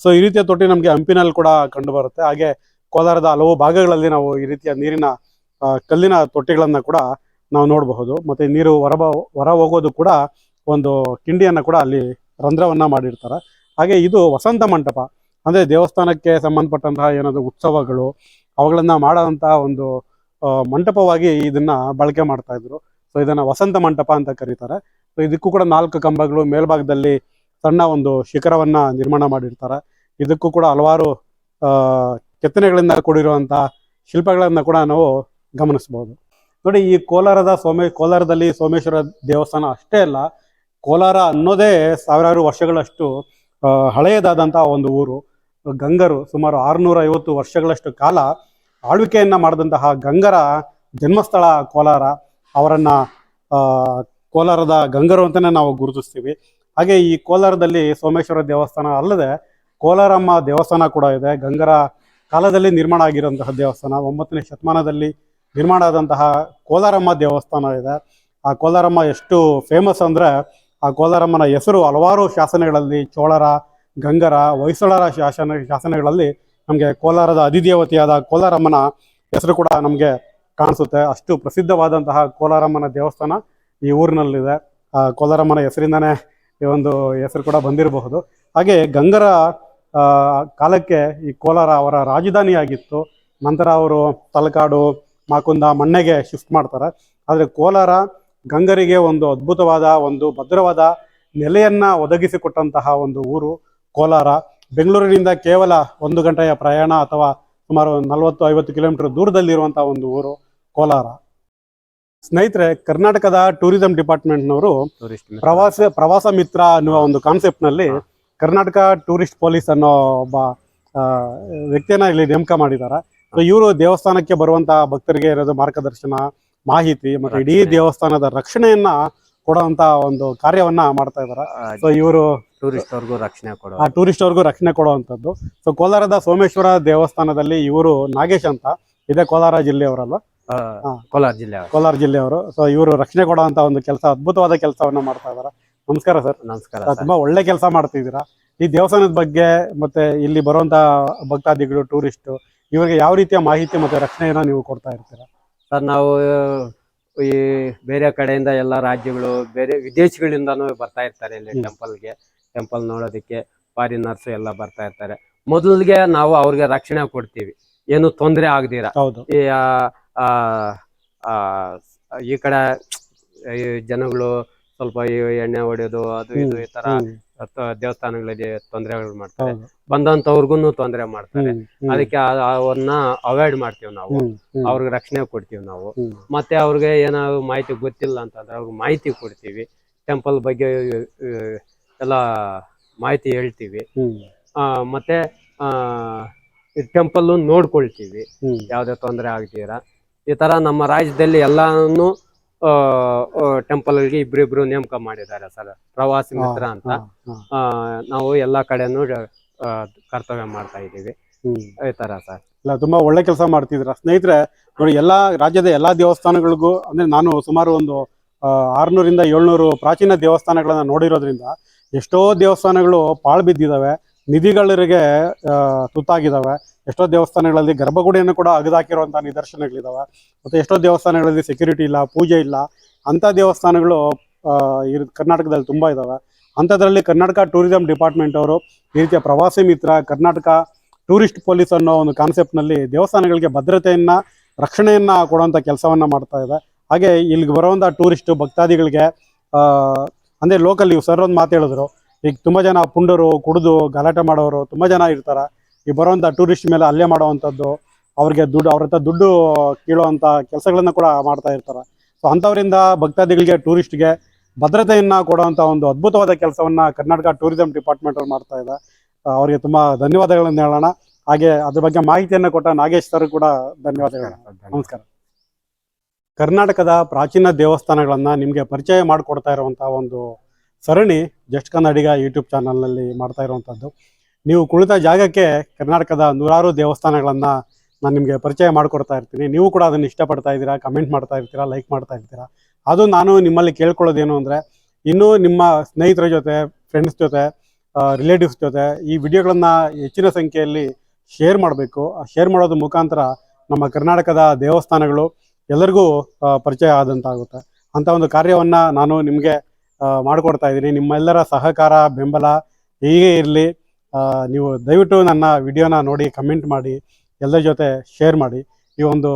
ಸೊ ಈ ರೀತಿಯ ತೊಟ್ಟಿ ನಮಗೆ ಹಂಪಿನಲ್ಲಿ ಕೂಡ ಕಂಡು ಬರುತ್ತೆ ಹಾಗೆ ಕೋಲಾರದ ಹಲವು ಭಾಗಗಳಲ್ಲಿ ನಾವು ಈ ರೀತಿಯ ನೀರಿನ ಕಲ್ಲಿನ ತೊಟ್ಟಿಗಳನ್ನ ಕೂಡ ನಾವು ನೋಡಬಹುದು. ಮತ್ತೆ ನೀರು ಹೊರಬ, ಹೊರ ಹೋಗೋದು ಕೂಡ ಒಂದು ಕಿಂಡಿಯನ್ನ ಕೂಡ ಅಲ್ಲಿ ರಂಧ್ರವನ್ನ ಮಾಡಿರ್ತಾರೆ. ಹಾಗೆ ಇದು ವಸಂತ ಮಂಟಪ. ಅಂದ್ರೆ ದೇವಸ್ಥಾನಕ್ಕೆ ಸಂಬಂಧಪಟ್ಟಂತಹ ಏನಾದ್ರು ಉತ್ಸವಗಳು, ಅವುಗಳನ್ನ ಮಾಡೋಂತಹ ಒಂದು ಮಂಟಪವಾಗಿ ಇದನ್ನ ಬಳಕೆ ಮಾಡ್ತಾ ಇದ್ರು. ಸೊ ಇದನ್ನ ವಸಂತ ಮಂಟಪ ಅಂತ ಕರೀತಾರೆ. ಸೊ ಇದಕ್ಕೂ ಕೂಡ ನಾಲ್ಕು ಕಂಬಗಳು ಮೇಲ್ಭಾಗದಲ್ಲಿ ಸಣ್ಣ ಒಂದು ಶಿಖರವನ್ನ ನಿರ್ಮಾಣ ಮಾಡಿರ್ತಾರೆ. ಇದಕ್ಕೂ ಕೂಡ ಹಲವಾರು ಕೆತ್ತನೆಗಳಿಂದ ಕೂಡಿರುವಂತಹ ಶಿಲ್ಪಗಳನ್ನ ಕೂಡ ನಾವು ಗಮನಿಸಬಹುದು ನೋಡಿ, ಈ ಕೋಲಾರದ ಸೋಮೇ, ಕೋಲಾರದಲ್ಲಿ ಸೋಮೇಶ್ವರ ದೇವಸ್ಥಾನ ಅಷ್ಟೇ ಅಲ್ಲ, ಕೋಲಾರ ಅನ್ನೋದೇ ಸಾವಿರಾರು ವರ್ಷಗಳಷ್ಟು ಆ, ಹಳೆಯದಾದಂತಹ ಒಂದು ಊರು ಗಂಗರು ಸುಮಾರು ಆರುನೂರ ಐವತ್ತು ವರ್ಷಗಳಷ್ಟು ಕಾಲ ಆಳ್ವಿಕೆಯನ್ನ ಮಾಡಿದಂತಹ ಗಂಗರ ಜನ್ಮಸ್ಥಳ ಕೋಲಾರ. ಅವರನ್ನ ಕೋಲಾರದ ಗಂಗರು ಅಂತಲೇ ನಾವು ಗುರುತಿಸ್ತೀವಿ. ಹಾಗೆ ಈ ಕೋಲಾರದಲ್ಲಿ ಸೋಮೇಶ್ವರ ದೇವಸ್ಥಾನ ಅಲ್ಲದೆ ಕೋಲಾರಮ್ಮ ದೇವಸ್ಥಾನ ಕೂಡ ಇದೆ. ಗಂಗರ ಕಾಲದಲ್ಲಿ ನಿರ್ಮಾಣ ಆಗಿರುವಂತಹ ದೇವಸ್ಥಾನ ಒಂಬತ್ತನೇ ಶತಮಾನದಲ್ಲಿ ನಿರ್ಮಾಣ ಆದಂತಹ ಕೋಲಾರಮ್ಮ ದೇವಸ್ಥಾನ ಇದೆ. ಆ ಕೋಲಾರಮ್ಮ ಎಷ್ಟು ಫೇಮಸ್ ಅಂದ್ರೆ ಆ ಕೋಲಾರಮ್ಮನ ಹೆಸರು ಹಲವಾರು ಶಾಸನಗಳಲ್ಲಿ ಚೋಳರ, ಗಂಗರ, ಹೊಯ್ಸಳರ ಶಾಸನ, ಶಾಸನಗಳಲ್ಲಿ ನಮಗೆ ಕೋಲಾರದ ಅಧಿದೇವತೆಯಾದ ಕೋಲಾರಮ್ಮನ ಹೆಸರು ಕೂಡ ನಮಗೆ ಕಾಣಿಸುತ್ತೆ. ಅಷ್ಟು ಪ್ರಸಿದ್ಧವಾದಂತಹ ಕೋಲಾರಮ್ಮನ ದೇವಸ್ಥಾನ ಈ ಊರಿನಲ್ಲಿದೆ. ಆ ಕೋಲಾರಮ್ಮನ ಹೆಸರಿಂದನೇ ಈ ಒಂದು ಹೆಸರು ಕೂಡ ಬಂದಿರಬಹುದು. ಹಾಗೆ ಗಂಗರ ಕಾಲಕ್ಕೆ ಈ ಕೋಲಾರ ಅವರ ರಾಜಧಾನಿಯಾಗಿತ್ತು. ನಂತರ ಅವರು ತಲಕಾಡು, ಮಾಕುಂದ, ಮಣ್ಣೆಗೆ ಶಿಫ್ಟ್ ಮಾಡ್ತಾರೆ. ಆದರೆ ಕೋಲಾರ ಗಂಗರಿಗೆ ಒಂದು ಅದ್ಭುತವಾದ ಒಂದು ಭದ್ರವಾದ ನೆಲೆಯನ್ನ ಒದಗಿಸಿಕೊಟ್ಟಂತಹ ಒಂದು ಊರು ಕೋಲಾರ. ಬೆಂಗಳೂರಿನಿಂದ ಕೇವಲ ಒಂದು ಗಂಟೆಯ ಪ್ರಯಾಣ ಅಥವಾ ಸುಮಾರು ನಲವತ್ತು ಐವತ್ತು ಕಿಲೋಮೀಟರ್ ದೂರದಲ್ಲಿರುವಂತಹ ಒಂದು ಊರು ಕೋಲಾರ. ಸ್ನೇಹಿತರೆ ಕರ್ನಾಟಕದ ಟೂರಿಸಂ ಡಿಪಾರ್ಟ್ಮೆಂಟ್ನವರು ಪ್ರವಾಸ ಪ್ರವಾಸ ಮಿತ್ರ ಅನ್ನುವ ಒಂದು ಕಾನ್ಸೆಪ್ಟ್ನಲ್ಲಿ ಕರ್ನಾಟಕ ಟೂರಿಸ್ಟ್ ಪೊಲೀಸ್ ಅನ್ನೋ ಒಬ್ಬ ವ್ಯಕ್ತಿಯನ್ನ ಇಲ್ಲಿ ನೇಮಕ ಮಾಡಿದ್ದಾರೆ. ಸೊ ಇವರು ದೇವಸ್ಥಾನಕ್ಕೆ ಬರುವಂತಹ ಭಕ್ತರಿಗೆ ಇರೋದು ಮಾರ್ಗದರ್ಶನ ಮಾಹಿತಿ ಮತ್ತೆ ಇಡೀ ದೇವಸ್ಥಾನದ ರಕ್ಷಣೆಯನ್ನ ಕೊಡುವಂತ ಒಂದು ಕಾರ್ಯವನ್ನ ಮಾಡ್ತಾ ಇದಾರೆ. ಸೊ ಇವರು ಟೂರಿಸ್ಟ್ ಅವ್ರಿಗೂ ರಕ್ಷಣೆ ಕೊಡೋ ಆ ಟೂರಿಸ್ಟ್ ಅವ್ರಿಗೂ ರಕ್ಷಣೆ ಕೊಡುವಂತದ್ದು ಸೊ ಕೋಲಾರದ ಸೋಮೇಶ್ವರ ದೇವಸ್ಥಾನದಲ್ಲಿ ಇವರು ನಾಗೇಶ್ ಅಂತ. ಇದೇ ಕೋಲಾರ ಜಿಲ್ಲೆಯವರಲ್ಲ ಕೋಲಾರ ಜಿಲ್ಲೆ ಕೋಲಾರ ಜಿಲ್ಲೆಯವರು. ಸೊ ಇವರು ರಕ್ಷಣೆ ಕೊಡುವಂತ ಒಂದು ಕೆಲಸ ಅದ್ಭುತವಾದ ಕೆಲಸವನ್ನ ಮಾಡ್ತಾ ಇದಾರೆ. ನಮಸ್ಕಾರ ಸರ್. ನಮಸ್ಕಾರ. ತುಂಬಾ ಒಳ್ಳೆ ಕೆಲಸ ಮಾಡ್ತಿದ್ದೀರಾ ಈ ದೇವಸ್ಥಾನದ ಬಗ್ಗೆ ಮತ್ತೆ ಇಲ್ಲಿ ಬರುವಂತ ಭಕ್ತಾದಿಗಳು ಟೂರಿಸ್ಟ್ ಇವರಿಗೆ ಯಾವ ರೀತಿಯ ಮಾಹಿತಿ ಮತ್ತೆ ರಕ್ಷಣೆಯನ್ನ ನೀವು ಕೊಡ್ತಾ ಇರ್ತೀರಾ? ಸರ್ ನಾವು ಈ ಬೇರೆ ಕಡೆಯಿಂದ ಎಲ್ಲ ರಾಜ್ಯಗಳು ಬೇರೆ ವಿದೇಶಗಳಿಂದನೂ ಬರ್ತಾ ಇರ್ತಾರೆ ಇಲ್ಲಿ. ಟೆಂಪಲ್ಗೆ ಟೆಂಪಲ್ ನೋಡೋದಕ್ಕೆ ಫಾರಿನರ್ಸ್ ಎಲ್ಲ ಬರ್ತಾ ಇರ್ತಾರೆ. ಮೊದಲಿಗೆ ನಾವು ಅವ್ರಿಗೆ ರಕ್ಷಣೆ ಕೊಡ್ತೀವಿ. ಏನು ತೊಂದರೆ ಆಗದಿರ. ಈ ಆ, ಆ, ಆ, ಈ ಕಡೆ ಜನಗಳು ಸ್ವಲ್ಪ ಈ ಎಣ್ಣೆ ಹೊಡೆಯೋದು ಅದು ಇದು ಈ ತರ ಹ್ಮ್, ತ- ದೇವಸ್ಥಾನಗಳಲ್ಲಿ ತೊಂದರೆಗಳು ಮಾಡ್ತಾರೆ. ಬಂದಂತವ್ರಿಗೂ ತೊಂದರೆ ಮಾಡ್ತಾರೆ. ಅದಕ್ಕೆ ಅವನ್ನ ಅವ್ರನ್ನ ಅವಾಯ್ಡ್ ಮಾಡ್ತೀವಿ ನಾವು. ಅವ್ರಿಗೆ ರಕ್ಷಣೆ ಕೊಡ್ತೀವಿ ನಾವು. ಮತ್ತೆ ಅವ್ರಿಗೆ ಏನಾದ್ರು ಮಾಹಿತಿ ಗೊತ್ತಿಲ್ಲ ಅಂತಂದ್ರೆ ಅವ್ರಿಗೆ ಮಾಹಿತಿ ಕೊಡ್ತೀವಿ. ಟೆಂಪಲ್ ಬಗ್ಗೆ ಎಲ್ಲ ಮಾಹಿತಿ ಹೇಳ್ತೀವಿ. ಆ, ಮತ್ತೆ ಆ, ಈ ಟೆಂಪಲ್ ನೋಡ್ಕೊಳ್ತೀವಿ. ಯಾವ್ದೇ ಯಾವುದೇ ತೊಂದರೆ ಆಗ್ತೀರಾ ಈ ತರ ನಮ್ಮ ರಾಜ್ಯದಲ್ಲಿ ಎಲ್ಲಾನು ಟೆಂಪಲ್ಗೆ ಇಬ್ರಿಬ್ರು ನೇಮಕ ಮಾಡಿದ್ದಾರೆ ಸರ್. ಪ್ರವಾಸಿ ಮಿತ್ರ ಅಂತ. ಆ, ನಾವು ಎಲ್ಲಾ ಕಡೆನೂ ಆ, ಕರ್ತವ್ಯ ಮಾಡ್ತಾ ಇದ್ದೀವಿ. ಹ್ಮ್. ಈ ತರ ಸರ್. ಇಲ್ಲ ತುಂಬಾ ಒಳ್ಳೆ ಕೆಲಸ ಮಾಡ್ತಿದ್ರ ಸ್ನೇಹಿತರೆ ನೋಡಿ ಎಲ್ಲಾ ರಾಜ್ಯದ ಎಲ್ಲಾ ದೇವಸ್ಥಾನಗಳಿಗೂ ಅಂದ್ರೆ ನಾನು ಸುಮಾರು ಒಂದು ಆ, ಆರ್ನೂರಿಂದ ಏಳ್ನೂರು ಪ್ರಾಚೀನ ದೇವಸ್ಥಾನಗಳನ್ನ ನೋಡಿರೋದ್ರಿಂದ ಎಷ್ಟೋ ದೇವಸ್ಥಾನಗಳು ಪಾಳ್ ಬಿದ್ದಿದ್ದಾವೆ ನಿಧಿಗಳಿಗೆ ತುತ್ತಾಗಿದ್ದಾವೆ ಎಷ್ಟೋ ದೇವಸ್ಥಾನಗಳಲ್ಲಿ ಗರ್ಭಗುಡಿಯನ್ನು ಕೂಡ ಅಗದಾಕಿರುವಂತಹ ನಿದರ್ಶನಗಳಿದಾವೆ. ಮತ್ತೆ ಎಷ್ಟೋ ದೇವಸ್ಥಾನಗಳಲ್ಲಿ ಸೆಕ್ಯೂರಿಟಿ ಇಲ್ಲ, ಪೂಜೆ ಇಲ್ಲ. ಅಂತ ದೇವಸ್ಥಾನಗಳು ಇರ್- ಕರ್ನಾಟಕದಲ್ಲಿ ತುಂಬಾ ಇದಾವೆ. ಅಂಥದ್ರಲ್ಲಿ ಕರ್ನಾಟಕ ಟೂರಿಸಂ ಡಿಪಾರ್ಟ್ಮೆಂಟ್ ಅವರು ಈ ರೀತಿಯ ಪ್ರವಾಸಿ ಮಿತ್ರ, ಕರ್ನಾಟಕ ಟೂರಿಸ್ಟ್ ಪೊಲೀಸ್ ಅನ್ನೋ ಒಂದು ಕಾನ್ಸೆಪ್ಟ್ನಲ್ಲಿ ದೇವಸ್ಥಾನಗಳಿಗೆ ಭದ್ರತೆಯನ್ನ, ರಕ್ಷಣೆಯನ್ನು ಕೊಡುವಂತ ಕೆಲಸವನ್ನ ಮಾಡ್ತಾ ಇದೆ. ಹಾಗೆ ಇಲ್ಲಿಗೆ ಬರುವಂತ ಟೂರಿಸ್ಟ್ ಭಕ್ತಾದಿಗಳಿಗೆ ಅಂದ್ರೆ ಲೋಕಲ್ ಇವು ಸರ್ ಒಂದು ಮಾತು ಹೇಳಿದ್ರು. ಈಗ ತುಂಬಾ ಜನ ಪುಂಡರು ಕುಡಿದು ಗಲಾಟೆ ಮಾಡೋರು ತುಂಬಾ ಜನ ಇರ್ತಾರ. ಈ ಬರುವಂಥ ಟೂರಿಸ್ಟ್ ಮೇಲೆ ಅಲ್ಲೇ ಮಾಡುವಂಥದ್ದು ಅವ್ರಿಗೆ ದುಡ್ಡು ಅವ್ರ ಹತ್ರ ದುಡ್ಡು ಕೀಳುವಂಥ ಕೆಲಸಗಳನ್ನ ಕೂಡ ಮಾಡ್ತಾ ಇರ್ತಾರೆ. ಸೊ ಅಂಥವರಿಂದ ಭಕ್ತಾದಿಗಳಿಗೆ ಟೂರಿಸ್ಟ್ಗೆ ಭದ್ರತೆಯನ್ನ ಕೊಡುವಂಥ ಒಂದು ಅದ್ಭುತವಾದ ಕೆಲಸವನ್ನ ಕರ್ನಾಟಕ ಟೂರಿಸಂ ಡಿಪಾರ್ಟ್ಮೆಂಟ್ ಅವ್ರು ಮಾಡ್ತಾ ಇದೆ. ಅವರಿಗೆ ತುಂಬಾ ಧನ್ಯವಾದಗಳನ್ನು ಹೇಳೋಣ. ಹಾಗೆ ಅದ್ರ ಬಗ್ಗೆ ಮಾಹಿತಿಯನ್ನು ಕೊಟ್ಟ ನಾಗೇಶ್ ಸರ್ ಕೂಡ ಧನ್ಯವಾದಗಳು. ನಮಸ್ಕಾರ. ಕರ್ನಾಟಕದ ಪ್ರಾಚೀನ ದೇವಸ್ಥಾನಗಳನ್ನ ನಿಮಗೆ ಪರಿಚಯ ಮಾಡಿಕೊಡ್ತಾ ಇರುವಂತಹ ಒಂದು ಸರಣಿ ಜಸ್ಟ್ ಕನ್ನಡಿಗ ಯೂಟ್ಯೂಬ್ ಚಾನಲ್ನಲ್ಲಿ ಮಾಡ್ತಾ ಇರುವಂಥದ್ದು ನೀವು ಕುಳಿತ ಜಾಗಕ್ಕೆ ಕರ್ನಾಟಕದ ನೂರಾರು ದೇವಸ್ಥಾನಗಳನ್ನು ನಾನು ನಿಮಗೆ ಪರಿಚಯ ಮಾಡಿಕೊಡ್ತಾ ಇರ್ತೀನಿ. ನೀವು ಕೂಡ ಅದನ್ನು ಇಷ್ಟಪಡ್ತಾ ಇದ್ದೀರಾ ಕಮೆಂಟ್ ಮಾಡ್ತಾ ಇರ್ತೀರಾ ಲೈಕ್ ಮಾಡ್ತಾ ಇರ್ತೀರಾ? ಅದು ನಾನು ನಿಮ್ಮಲ್ಲಿ ಕೇಳ್ಕೊಳ್ಳೋದೇನು ಅಂದರೆ, ಇನ್ನೂ ನಿಮ್ಮ ಸ್ನೇಹಿತರ ಜೊತೆ ಫ್ರೆಂಡ್ಸ್ ಜೊತೆ ರಿಲೇಟಿವ್ಸ್ ಜೊತೆ ಈ ವಿಡಿಯೋಗಳನ್ನು ಹೆಚ್ಚಿನ ಸಂಖ್ಯೆಯಲ್ಲಿ ಶೇರ್ ಮಾಡಬೇಕು. ಶೇರ್ ಮಾಡೋದ್ರ ಮುಖಾಂತರ ನಮ್ಮ ಕರ್ನಾಟಕದ ದೇವಸ್ಥಾನಗಳು ಎಲ್ಲರಿಗೂ ಪರಿಚಯ ಆದಂತಾಗುತ್ತೆ. ಅಂತ ಒಂದು ಕಾರ್ಯವನ್ನು ನಾನು ನಿಮಗೆ ಮಾಡಿಕೊಡ್ತಾ ಇದ್ದೀನಿ. ನಿಮ್ಮೆಲ್ಲರ ಸಹಕಾರ, ಬೆಂಬಲ ಹೀಗೆ ಇರಲಿ. ನೀವು ದಯವಿಟ್ಟು ನನ್ನ ವಿಡಿಯೋನ ನೋಡಿ, ಕಮೆಂಟ್ ಮಾಡಿ, ಎಲ್ಲರ ಜೊತೆ ಶೇರ್ ಮಾಡಿ. ಈ ಒಂದು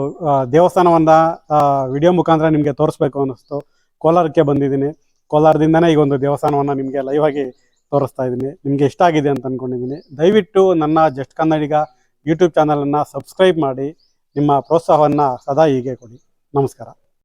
ದೇವಸ್ಥಾನವನ್ನು ವಿಡಿಯೋ ಮುಖಾಂತರ ನಿಮಗೆ ತೋರಿಸ್ಬೇಕು ಅನ್ನಿಸ್ತು. ಕೋಲಾರಕ್ಕೆ ಬಂದಿದ್ದೀನಿ. ಕೋಲಾರದಿಂದನೇ ಈ ಒಂದು ದೇವಸ್ಥಾನವನ್ನು ನಿಮಗೆ ಲೈವ್ ಆಗಿ ತೋರಿಸ್ತಾ ಇದ್ದೀನಿ. ನಿಮಗೆ ಇಷ್ಟ ಆಗಿದೆ ಅಂತ ಅಂದ್ಕೊಂಡಿದ್ದೀನಿ ದಯವಿಟ್ಟು ನನ್ನ ಜಸ್ಟ್ ಕನ್ನಡಿಗ ಯೂಟ್ಯೂಬ್ ಚಾನಲನ್ನು ಸಬ್ಸ್ಕ್ರೈಬ್ ಮಾಡಿ. ನಿಮ್ಮ ಪ್ರೋತ್ಸಾಹವನ್ನು ಸದಾ ಹೀಗೆ ಕೊಡಿ. ನಮಸ್ಕಾರ.